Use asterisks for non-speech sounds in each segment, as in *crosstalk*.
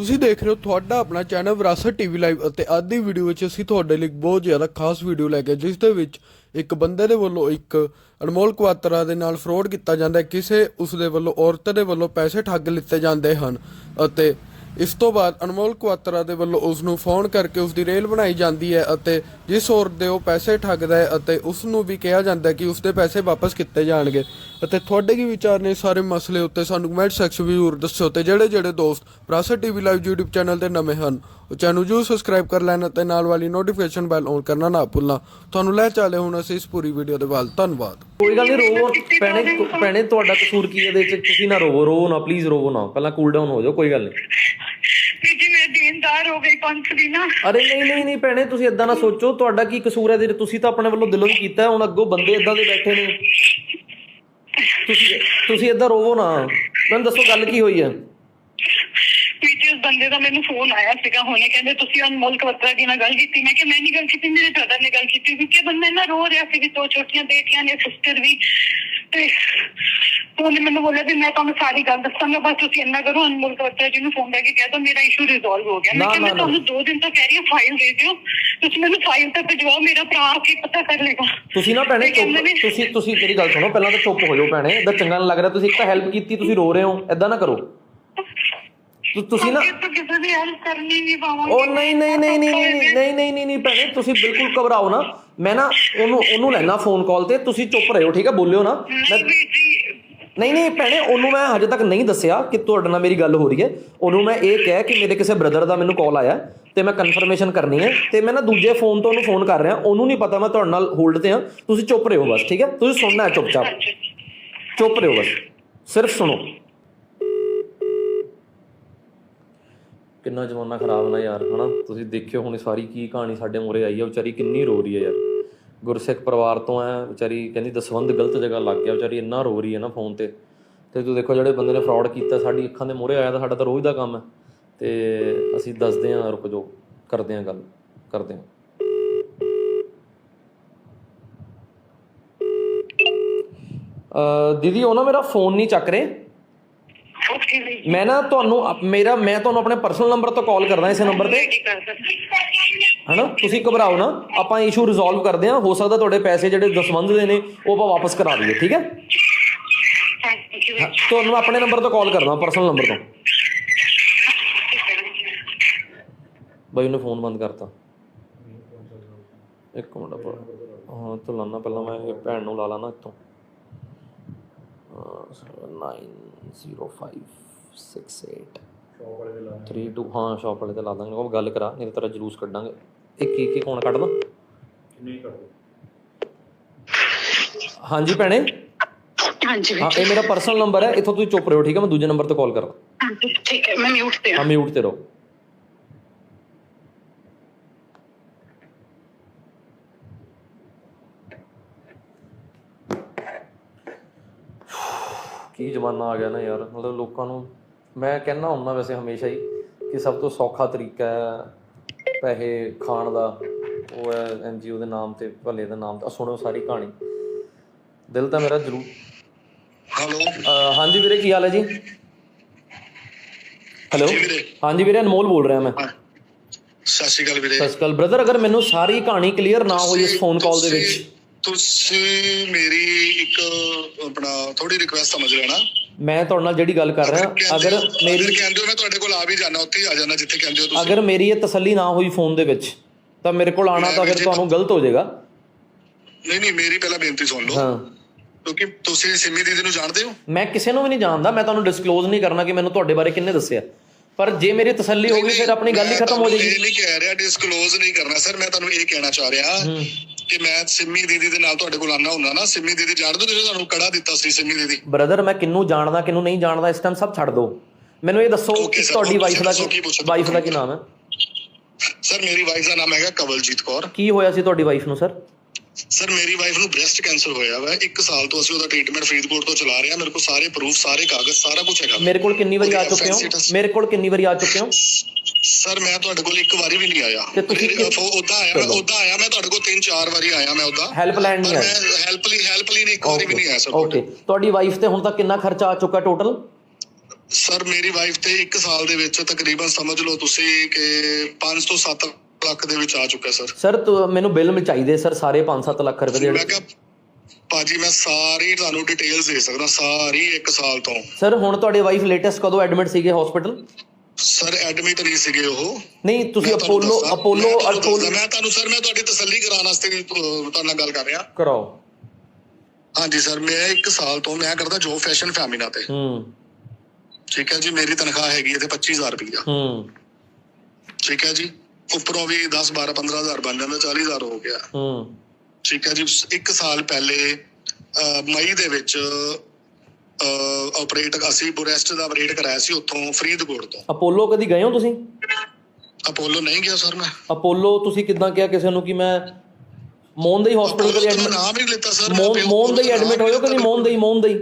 ਤੁਸੀਂ ਦੇਖ ਰਹੇ ਹੋ ਤੁਹਾਡਾ ਆਪਣਾ ਚੈਨਲ ਵਿਰਾਸਤ ਟੀਵੀ ਲਾਈਵ ਅਤੇ ਅੱਜ ਦੀ ਵੀਡੀਓ ਵਿੱਚ ਅਸੀਂ ਤੁਹਾਡੇ ਲਈ ਇੱਕ ਬਹੁਤ ਜ਼ਿਆਦਾ ਖਾਸ ਵੀਡੀਓ ਲੈ ਕੇ ਜਿਸ ਦੇ ਵਿੱਚ ਇੱਕ ਬੰਦੇ ਦੇ ਵੱਲੋਂ ਇੱਕ ਅਨਮੋਲ ਕੁਆਤਰਾ ਦੇ ਨਾਲ ਫਰੋਡ ਕੀਤਾ ਜਾਂਦਾ ਹੈ, ਕਿਸੇ ਉਸ ਦੇ ਵੱਲੋਂ ਔਰਤ ਦੇ ਵੱਲੋਂ ਪੈਸੇ ਠੱਗ ਲਿੱਤੇ ਜਾਂਦੇ ਹਨ ਅਤੇ ਇਸ ਤੋਂ ਬਾਅਦ ਅਨਮੋਲ ਕੁਆਤਰਾ ਦੇ ਵੱਲੋਂ ਉਸ ਨੂੰ ਫੋਨ ਕਰਕੇ ਉਸ ਦੀ ਰੇਲ ਬਣਾਈ ਜਾਂਦੀ ਹੈ ਅਤੇ ਜਿਸ ਔਰਤ ਦੇ ਉਹ ਪੈਸੇ ਠੱਗਦਾ ਹੈ ਅਤੇ ਉਸ ਨੂੰ ਵੀ ਕਿਹਾ ਜਾਂਦਾ ਕਿ ਉਸ ਦੇ ਪੈਸੇ ਵਾਪਸ ਕੀਤੇ ਜਾਣਗੇ। ਅਤੇ ਤੁਹਾਡੇ ਕੀ ਵਿਚਾਰ ਨੇ ਸਾਰੇ ਮਸਲੇ ਉੱਤੇ? ਸਾਨੂੰ ਕਮੈਂਟ ਸੈਕਸ਼ਨ ਵਿੱਚ ਜ਼ਰੂਰ ਦੱਸਿਓ ਤੇ ਜਿਹੜੇ ਜਿਹੜੇ ਦੋਸਤ ਵਿਰਾਸਤ ਟੀਵੀ ਲਾਈਵ YouTube ਚੈਨਲ ਤੇ ਨਵੇਂ ਹਨ ਉਹ ਚੈਨਲ ਜਰੂਰ ਸਬਸਕ੍ਰਾਈਬ ਕਰ ਲੈਣ ਅਤੇ ਨਾਲ ਵਾਲੀ ਨੋਟੀਫਿਕੇਸ਼ਨ ਬੈਲ ਔਨ ਕਰਨਾ ਨਾ ਭੁੱਲਣਾ। ਤੁਹਾਨੂੰ ਲੈ ਚੱਲੇ ਹੁਣ ਅਸੀਂ ਇਸ ਪੂਰੀ ਵੀਡੀਓ ਦੇ ਵੱਲ। ਧੰਨਵਾਦ। ਕੋਈ ਗੱਲ ਨਹੀਂ ਰੋਵੋ। ਭੈਣੇ ਭੈਣੇ ਤੁਹਾਡਾ ਕਸੂਰ ਕੀ ਹੈ ਇਹਦੇ ਵਿੱਚ? ਤੁਸੀਂ ਨਾ ਰੋਵੋ ਰੋਵੋ ਨਾ ਪਲੀਜ਼ ਰੋਵੋ ਨਾ। ਪਹਿਲਾਂ ਕੂਲ ਡਾਊਨ ਹੋ ਜਾਓ ਕੋਈ ਗੱਲ ਨਹੀਂ ਜੀ ਮੈਂ ਦੇਣਦਾਰ ਹੋ ਗਈ ਕੰਸਲੀ ਨਾ। ਅਰੇ ਨਹੀਂ ਨਹੀਂ ਨਹੀਂ ਭੈਣੇ ਤੁਸੀਂ ਇਦਾਂ ਨਾ ਸੋਚੋ। ਤੁਹਾਡਾ ਕੀ ਕਸੂਰ ਹੈ 'ਚ? ਤੁਸੀਂ ਤਾਂ ਆਪਣੇ ਵੱਲੋਂ ਦਿਲੋਂ ਹੀ ਕੀਤਾ ਹੁਣ ਅੱਗੋਂ ਬੰਦੇ ਇਦਾਂ ਦੇ ਬੈਠੇ ਨੇ। ਤੁਸੀਂ ਤੁਸੀਂ ਇਦਾਂ ਰੋਵੋ ਨਾ। ਮੈਨੂੰ ਦੱਸੋ ਗੱਲ ਕੀ ਹੋਈ ਹੈ ਵੀ ਜੀ ਉਸ ਬੰਦੇ ਦਾ ਮੈਨੂੰ ਫੋਨ ਆਇਆ ਸੀਗਾ ਹੁਣੇ ਕਹਿੰਦੇ ਤੁਸੀਂ ਅਨਮੋਲ ਕਵਤਰਾ ਦੀ ਨਾਲ ਗੱਲ ਕੀਤੀ। ਮੈਂ ਕਿ ਮੈਂ ਨਹੀਂ ਗੱਲ ਕੀਤੀ, ਮੇਰੇ ਬ੍ਰਦਰ ਨੇ ਗੱਲ ਕੀਤੀ ਕਿਉਂਕਿ ਬੰਦਾ ਇੰਨਾ ਰੋ ਰਿਹਾ ਸੀ ਵੀ ਦੋ ਛੋਟੀਆਂ ਬੇਟੀਆਂ ਨੇ ਸਿਸਟਰ ਵੀ। ਤੇ ਉਹਨੇ ਮੈਨੂੰ ਬੋਲਿਆ ਵੀ ਮੈਂ ਤੁਹਾਨੂੰ ਸਾਰੀ ਗੱਲ ਦੱਸਾਂਗਾ ਬਸ ਤੁਸੀਂ ਇੰਨਾ ਕਰੋ ਅਨਮੋਲ ਕਵਤਰਾ ਜੀ ਨੂੰ ਫੋਨ ਕਰਕੇ ਕਹਿ ਦਿਓ ਮੇਰਾ ਇਸ਼ੂ ਰਿਜ਼ੋਲਵ ਹੋ ਗਿਆ ਮੈਂ ਨਾ, ਕਿਹਾ ਮੈਂ ਨਾ। ਤੁਹਾਨੂੰ ਦੋ ਦਿਨ ਤੋਂ ਕਹਿ ਰਹੀ ਹਾਂ ਫਾਈਲ ਦੇ ਦਿਓ ਤੁਸੀਂ ਮੈਨੂੰ ਫਾਈਲ ਤਾਂ ਭਿਜਵਾਓ ਮੇਰਾ ਭਰਾ ਆ ਕੇ ਪਤਾ ਕਰ ਲੇਗਾ ਤੁਸੀਂ ਨਾ ਭੈਣੇ ਚੁੱਪ ਤੁਸੀਂ ਤੁਸੀਂ ਮੇਰੀ ਗੱਲ ਸੁਣੋ ਪਹਿਲਾਂ ਤਾਂ ਚੁੱਪ ਹੋ ਜਾਓ ਭੈਣੇ ਇਦਾਂ ਚੰਗਾ ਨਹੀਂ ਲੱਗ ਰਿਹਾ ਤੁਸੀਂ ਇੱਕ ਤਾਂ ਹੈਲਪ ਕੀਤੀ ਤੁਸੀਂ ਰੋ ਰਹੇ ਹੋ ਇਦਾਂ ਨਾ ਕਰੋ ਤੁ- ਤੁਸੀਂ ਨਾ ਤੋਂ ਕਿਸੇ ਦੀ ਹੈਲਪ ਕਰਨੀ ਨਹੀਂ ਪਾਵਾਂਗੀ ਉਹ ਨਹੀਂ ਨਹੀਂ ਨਹੀਂ ਨਹੀਂ ਨਹੀਂ ਨਹੀਂ ਨਹੀਂ ਨਹੀਂ ਨਹੀਂ ਨਹੀਂ ਭੈਣੇ ਤੁਸੀਂ ਬਿਲਕੁਲ ਘਬਰਾਓ ਨਾ ਮੈਂ ਨਾ ਉਹਨੂੰ ਉਹਨੂੰ ਲੈਣਾ ਫੋਨ ਕਾਲ ਤੇ ਤੁਸੀਂ ਚੁੱਪ ਰਹੋ ਠੀਕ ਹੈ ਬੋਲਿਓ ਨਾ। ਮੈਂ ਨਹੀਂ ਨਹੀਂ ਭੈਣੇ ਉਹਨੂੰ ਮੈਂ ਹਜੇ ਤੱਕ ਨਹੀਂ ਦੱਸਿਆ ਕਿ ਤੁਹਾਡੇ ਨਾਲ ਮੇਰੀ ਗੱਲ ਹੋ ਰਹੀ ਹੈ। ਉਹਨੂੰ ਮੈਂ ਇਹ ਕਿਹਾ ਕਿ ਮੇਰੇ ਕਿਸੇ ਬ੍ਰਦਰ ਦਾ ਮੈਨੂੰ ਕਾਲ ਆਇਆ ਤੇ ਮੈਂ ਕਨਫਰਮੇਸ਼ਨ ਕਰਨੀ ਹੈ ਤੇ ਮੈਂ ਨਾ ਦੂਜੇ ਫੋਨ ਤੋਂ ਉਹਨੂੰ ਫੋਨ ਕਰ ਰਿਹਾ। ਉਹਨੂੰ ਨਹੀਂ ਪਤਾ ਮੈਂ ਤੁਹਾਡੇ ਨਾਲ ਹੋਲਡ ਤੇ ਹਾਂ। ਤੁਸੀਂ ਚੁੱਪ ਰਹੋ ਬਸ ਠੀਕ ਹੈ? ਤੁਸੀਂ ਸੁਣਨਾ ਹੈ ਚੁੱਪਚਾਪ। ਚੁੱਪ ਰਹੋ ਬਸ। ਸਿਰਫ ਸੁਣੋ। ਕਿੰਨਾ ਜ਼ਮਾਨਾ ਖਰਾਬ ਨਾ ਯਾਰ ਹਨਾ? ਤੁਸੀਂ ਦੇਖਿਓ ਹੁਣ ਸਾਰੀ ਕੀ ਕਹਾਣੀ ਸਾਡੇ ਮੂਹਰੇ ਆਈ ਹੈ ਵਿਚਾਰੀ ਕਿੰਨੀ ਰੋ ਰਹੀ ਹੈ ਯਾਰ। ਗੁਰਸਿੱਖ ਪਰਿਵਾਰ ਤੋਂ ਹੈ ਵਿਚਾਰੀ ਕਹਿੰਦੀ ਦਸਵੰਦ ਗਲਤ ਜਗ੍ਹਾ ਲੱਗ ਗਿਆ ਵਿਚਾਰੀ ਇੰਨਾ ਰੋ ਰਹੀ ਹੈ ਨਾ ਫੋਨ ਤੇ। ਤੇ ਤੁਸੀਂ ਦੇਖੋ ਜਿਹੜੇ ਬੰਦੇ ਨੇ ਫਰਾਡ ਕੀਤਾ ਸਾਡੀ ਅੱਖਾਂ ਦੇ ਮੂਹਰੇ ਆਇਆ ਤਾਂ ਸਾਡਾ ਤਾਂ ਰੋਜ਼ ਦਾ ਕੰਮ ਹੈ ਤੇ ਅਸੀਂ ਦੱਸਦੇ ਹਾਂ ਰੁਕ ਜਾਓ ਕਰਦੇ ਹਾਂ ਗੱਲ ਕਰਦੇ ਹਾਂ ਅ ਦੀਦੀ ਉਹ ਨਾ ਮੇਰਾ ਫੋਨ ਨਹੀਂ ਚੱਕ ਰਹੇ। ਜੀ। ਮੈਂ ਨਾ ਤੁਹਾਨੂੰ ਮੇਰਾ ਮੈਂ ਤੁਹਾਨੂੰ ਆਪਣੇ ਪਰਸਨਲ ਨੰਬਰ ਤੋਂ ਕਾਲ ਕਰਦਾ ਇਸੇ ਨੰਬਰ ਤੇ। ਹਨਾ? ਤੁਸੀਂ ਘਬਰਾਓ ਨਾ ਆਪਾਂ ਇਸ਼ੂ ਰਿਜ਼ੋਲਵ ਕਰਦੇ ਹਾਂ। ਹੋ ਸਕਦਾ ਤੁਹਾਡੇ ਪੈਸੇ ਜਿਹੜੇ ਦਸਵੰਧ ਦੇ ਨੇ ਉਹ ਆਪਾਂ ਵਾਪਸ ਕਰਾ ਦਈਏ ਠੀਕ ਹੈ? ਥੈਂਕ ਯੂ ਤੁਹਾਨੂੰ ਆਪਣੇ ਨੰਬਰ ਤੋਂ ਕਾਲ ਕਰਦਾ ਪਰਸਨਲ ਨੰਬਰ ਤੋਂ। ਬਾਈ ਉਹਨੇ ਫੋਨ ਬੰਦ ਕਰਤਾ। ਇੱਕ ਮਿੰਟ ਆਪਾਂ ਹਾਂ ਤੋਂ ਲਾਣਾ ਪਹਿਲਾਂ ਮੈਂ ਇਹ ਭੈਣ ਨੂੰ ਲਾ ਲਾਣਾ ਇੱਥੋਂ। 905668 32 ਹਾਂ ਸ਼ਾਪ ਵਾਲੇ ਤੇ ਲਾ ਦਾਂਗੇ। ਉਹ ਗੱਲ ਕਰਾ ਨਹੀਂ ਤਾਂ ਤੇਰਾ ਜਲੂਸ ਕੱਢਾਂਗੇ। ਇੱਕ ਇੱਕ ਇੱਕ ਹੁਣ ਕੱਢ ਦਾਂ ਹਾਂਜੀ ਭੈਣੇ? ਹਾਂਜੀ। ਹਾਂ ਇਹ ਮੇਰਾ ਪਰਸਨਲ ਨੰਬਰ ਹੈ ਇੱਥੋਂ ਤੁਸੀਂ ਚੁੱਪ ਰਹੋ ਠੀਕ ਹੈ? ਮੈਂ ਦੂਜੇ ਨੰਬਰ ਤੇ ਕਾਲ ਕਰਾਂ। ਹਾਂਜੀ ਠੀਕ ਹੈ ਮੈਂ ਮਿਊਟ ਤੇ ਹਾਂ। ਮਿਊਟ ਤੇ ਰਹੋ। ਕੀ ਜ਼ਮਾਨਾ ਆ ਗਿਆ ਨਾ ਯਾਰ। ਮਤਲਬ ਲੋਕਾਂ ਨੂੰ ਮੈਂ ਕਹਿੰਦਾ ਹੁੰਦਾ ਵੈਸੇ ਹਮੇਸ਼ਾ ਹੀ ਕਿ ਸਭ ਤੋਂ ਸੌਖਾ ਤਰੀਕਾ ਹੈ ਪੈਸੇ ਖਾਣ ਦਾ ਉਹ ਹੈ ਐਨਜੀਓ ਦੇ ਨਾਮ ਤੇ ਭਲੇ ਦੇ ਨਾਮ ਤੇ। ਆਹ ਸੁਣੋ ਸਾਰੀ ਕਹਾਣੀ। ਦਿਲ ਤਾਂ ਮੇਰਾ ਜ਼ਰੂਰ ਹੈਲੋ। ਹਾਂਜੀ ਵੀਰੇ ਕੀ ਹਾਲ ਹੈ ਜੀ? ਹੈਲੋ। ਹਾਂਜੀ ਵੀਰੇ ਅਨਮੋਲ ਬੋਲ ਰਿਹਾ ਮੈਂ। ਸਤਿ ਸ਼੍ਰੀ ਅਕਾਲ ਵੀਰੇ। ਸਤਿ ਸ਼੍ਰੀ ਅਕਾਲ। ਬ੍ਰਦਰ ਅਗਰ ਮੈਨੂੰ ਸਾਰੀ ਕਹਾਣੀ ਕਲੀਅਰ ਨਾ ਹੋਈ ਇਸ ਫੋਨ ਕਾਲ ਦੇ ਵਿੱਚ। ਤੁਸੀਂ- ਤੁਸੀਂ ਮੇਰੀ ਇੱਕ ਆਪਣਾ ਥੋੜੀ ਰਿਕੁਐਸਟ ਸਮਝ ਲੈਣਾ। ਮੈਂ ਤੁਹਾਡੇ ਨਾਲ ਜਿਹੜੀ ਗੱਲ ਕਰ ਰਿਹਾ ਅਗਰ ਮੇਰੀ ਕਹਿੰਦੇ ਹੋ ਮੈਂ ਤੁਹਾਡੇ ਕੋਲ ਆ ਵੀ ਜਾਣਾ ਉੱਥੇ ਆ ਜਾਣਾ ਜਿੱਥੇ ਕਹਿੰਦੇ ਹੋ ਤੁਸੀਂ। ਅਗਰ ਮੇਰੀ ਇਹ ਤਸੱਲੀ ਨਾ ਹੋਈ ਫੋਨ ਦੇ ਵਿੱਚ ਤਾਂ ਮੇਰੇ ਕੋਲ ਆਣਾ ਤਾਂ ਫਿਰ ਤੁਹਾਨੂੰ ਗਲਤ ਹੋ ਜਾਏਗਾ। ਨਹੀਂ ਨਹੀਂ ਮੇਰੀ ਪਹਿਲਾਂ ਬੇਨਤੀ ਸੁਣ ਲਓ। ਹਾਂ। ਕਿਉਂਕਿ ਤੁਸੀਂ ਸਿੰਮੀ ਦੀਦੀ ਨੂੰ ਜਾਣਦੇ ਹੋ? ਮੈਂ ਕਿਸੇ ਨੂੰ ਵੀ ਨਹੀਂ ਜਾਣਦਾ ਮੈਂ ਤੁਹਾਨੂੰ ਡਿਸਕਲੋਜ਼ ਨਹੀਂ ਕਰਨਾ ਕਿ ਮੈਨੂੰ ਤੁਹਾਡੇ ਬਾਰੇ ਕਿੰਨੇ ਦੱਸਿਆ। ਪਰ ਜੇ ਮੇਰੀ ਤਸੱਲੀ ਹੋ ਗਈ ਫਿਰ ਆਪਣੀ ਗੱਲ ਹੀ ਖਤਮ ਹੋ ਜਾਏਗੀ। ਇਹ ਨਹੀਂ ਕਹਿ ਰਿਹਾ ਡਿਸਕਲੋਜ਼ ਨਹੀਂ ਕਰਨਾ ਸਰ ਮੈਂ ਤੁਹਾਨੂੰ ਇਹ ਕਹਿਣਾ ਚਾਹ ਰਿਹਾ ਹੂੰ। ਕਿ ਮੈਂ ਸਿੰਮੀ ਦੀਦੀ ਦੇ ਨਾਲ ਤੁਹਾਡੇ ਕੋਲ ਆਣਾ ਹੁੰਦਾ ਨਾ ਸਿੰਮੀ ਦੀਦੀ ਜਾਣਦੇ ਜਿਹੜੇ ਤੁਹਾਨੂੰ ਕੜਾ ਦਿੱਤਾ ਸੀ ਸਿੰਮੀ ਦੀਦੀ। ਬ੍ਰਦਰ ਮੈਂ ਕਿੰਨੂੰ ਜਾਣਦਾ ਕਿੰਨੂੰ ਨਹੀਂ ਜਾਣਦਾ ਇਸ ਟਾਈਮ ਸਭ ਛੱਡ ਦਿਓ। ਮੈਨੂੰ ਇਹ ਦੱਸੋ ਕਿ ਤੁਹਾਡੀ ਵਾਈਫ ਦਾ ਕੀ ਵਾਈਫ ਦਾ ਕੀ ਨਾਮ ਹੈ? ਸਰ ਮੇਰੀ ਵਾਈਫ ਦਾ ਨਾਮ ਹੈਗਾ ਕਵਲਜੀਤ ਕੌਰ। ਕੀ ਹੋਇਆ ਸੀ ਤੁਹਾਡੀ ਵਾਈਫ ਨੂੰ ਸਰ? ਸਰ ਮੇਰੀ ਵਾਈਫ ਨੂੰ ਬ੍ਰੈਸਟ ਕੈਂਸਰ ਹੋਇਆ ਵਾ। ਇੱਕ ਸਾਲ ਤੋਂ ਅਸੀਂ ਉਹਦਾ ਟ੍ਰੀਟਮੈਂਟ ਫਰੀਦਕੋਟ ਤੋਂ ਚਲਾ ਰਹੇ ਹਾਂ। ਮੇਰੇ ਕੋਲ ਸਾਰੇ ਪ੍ਰੂਫ ਸਾਰੇ ਕਾਗਜ਼ ਸਾਰਾ ਕੁਝ ਹੈਗਾ ਮੇਰੇ ਕੋਲ ਕਿੰਨੀ ਵਾਰੀ ਆ ਚੁੱਕੇ ਹੋ? ਮੇਰੇ ਕੋਲ ਕਿੰਨੀ ਵਾਰੀ ਆ ਚੁੱਕੇ ਹੋ? ਸਰ ਮੈਂ ਤੁਹਾਡੇ ਕੋਲ ਇੱਕ ਵਾਰੀ ਵੀ ਨਹੀਂ ਆਇਆ। ਤੇ ਤੁਸੀਂ ਉਦਾਂ ਆਇਆ ਮੈਂ। ਉਦਾਂ ਆਇਆ ਮੈਂ ਤੁਹਾਡੇ ਕੋਲ ਤਿੰਨ ਚਾਰ ਵਾਰੀ ਆਇਆ ਮੈਂ ਉਦਾਂ। ਹੈਲਪ ਲੈਣ ਨਹੀਂ ਆਏ ਮੈਂ ਹੈਲਪ ਲਈ ਹੈਲਪ ਲਈ ਨਹੀਂ ਇੱਕ ਵਾਰੀ ਵੀ ਨਹੀਂ ਆਇਆ ਸਰ ਓਕੇ ਤੁਹਾਡੀ ਵਾਈਫ ਤੇ ਹੁਣ ਤੱਕ ਕਿੰਨਾ ਖਰਚਾ ਆ ਚੁੱਕਾ ਟੋਟਲ ਸਰ ਮੇਰੀ ਵਾਈਫ ਤੇ 1 ਸਾਲ ਦੇ ਵਿੱਚ ਤਕਰੀਬਨ ਸਮਝ ਲਓ ਤੁਸੀਂ ਕਿ 5 ਤੋਂ 7 ਲੱਖ ਦੇ ਵਿੱਚ ਆ ਚੁੱਕਾ ਸਰ ਸਰ ਤੁ- ਮੈਨੂੰ ਬਿੱਲ ਮ ਚਾਹੀਦੇ ਸਰ ਸਾਰੇ 5-7 ਲੱਖ ਰੁਪਏ ਦੇ ਭਾਜੀ ਮੈਂ ਸਾਰੀ ਤੁਹਾਨੂੰ ਡਿਟੇਲਸ ਦੇ ਸਕਦਾ ਸਾਰੀ 1 ਸਾਲ ਤੋਂ। ਸਰ ਹੁਣ ਤੁਹਾਡੀ ਵਾਈਫ ਲੇਟੈਸਟ ਕਦੋਂ ਐਡਮਿਟ ਸੀਗੇ ਹਸਪੀਟਲ ਸਰ ਐਡਮਿਟ ਨਹੀਂ ਸੀਗੇ ਉਹ। ਨਹੀਂ ਤੁਸੀਂ ਅਪੋਲੋ ਅਪੋਲੋ ਅਪੋਲੋ ਮੈਂ ਤੁਹਾਨੂੰ ਸਰ ਮੈਂ ਤੁਹਾਡੀ ਤਸੱਲੀ ਕਰਾਉਣ ਵਾਸਤੇ ਤੁਹਾਡੇ ਨਾਲ ਗੱਲ ਕਰ ਰਿਹਾ। ਕਰਾਓ। ਹਾਂਜੀ ਸਰ ਮੈਂ 1 ਸਾਲ ਤੋਂ ਮੈਂ ਕਰਦਾ ਜੋ ਫੈਸ਼ਨ ਫੈਮਿਨਾ ਤੇ। ਹੂੰ। ਠੀਕ ਹੈ ਜੀ ਮੇਰੀ ਤਨਖਾਹ ਹੈਗੀ ਤੇ 25000 ਰੁਪਇਆ ਹੂੰ। ਠੀਕ ਹੈ ਜੀ ਉੱਪਰੋਂ ਵੀ 10 12 15000 ਬਣ ਜਾਂਦਾ 40000 ਹੋ ਗਿਆ। ਹੂੰ। ਠੀਕ ਹੈ ਜੀ 1 ਸਾਲ ਪਹਿਲੇ ਮਈ ਦੇ ਵਿੱਚ ਆਪਰੇਟ ਅਸੀਂ ਬੁਰੈਸਟ ਦਾ ਆਪਰੇਟ ਕਰਾਇਆ ਸੀ ਉੱਥੋਂ ਫਰੀਦਕੋਟ ਤੋਂ। ਅਪੋਲੋ ਕਦੀ ਗਏ ਹੋ ਤੁਸੀਂ? ਅਪੋਲੋ ਨਹੀਂ ਗਿਆ ਸਰ ਮੈਂ। ਅਪੋਲੋ ਤੁਸੀਂ ਕਿਦਾਂ ਕਿਹਾ ਕਿਸੇ ਨੂੰ ਕਿ ਮੈਂ ਮੋਹਨ ਦੇ ਹਸਪੀਟਲ ਮੈਂ ਐਡਮਿਟ ਨਾਮ ਹੀ ਲਿੱਤਾ ਸਰ ਮੋਹਨ ਦੇ ਐਡਮਿਟ ਹੋਇਓ ਕਦੀ। ਮੋਹਨ ਦੇ ਮੋਹਨ ਦੇ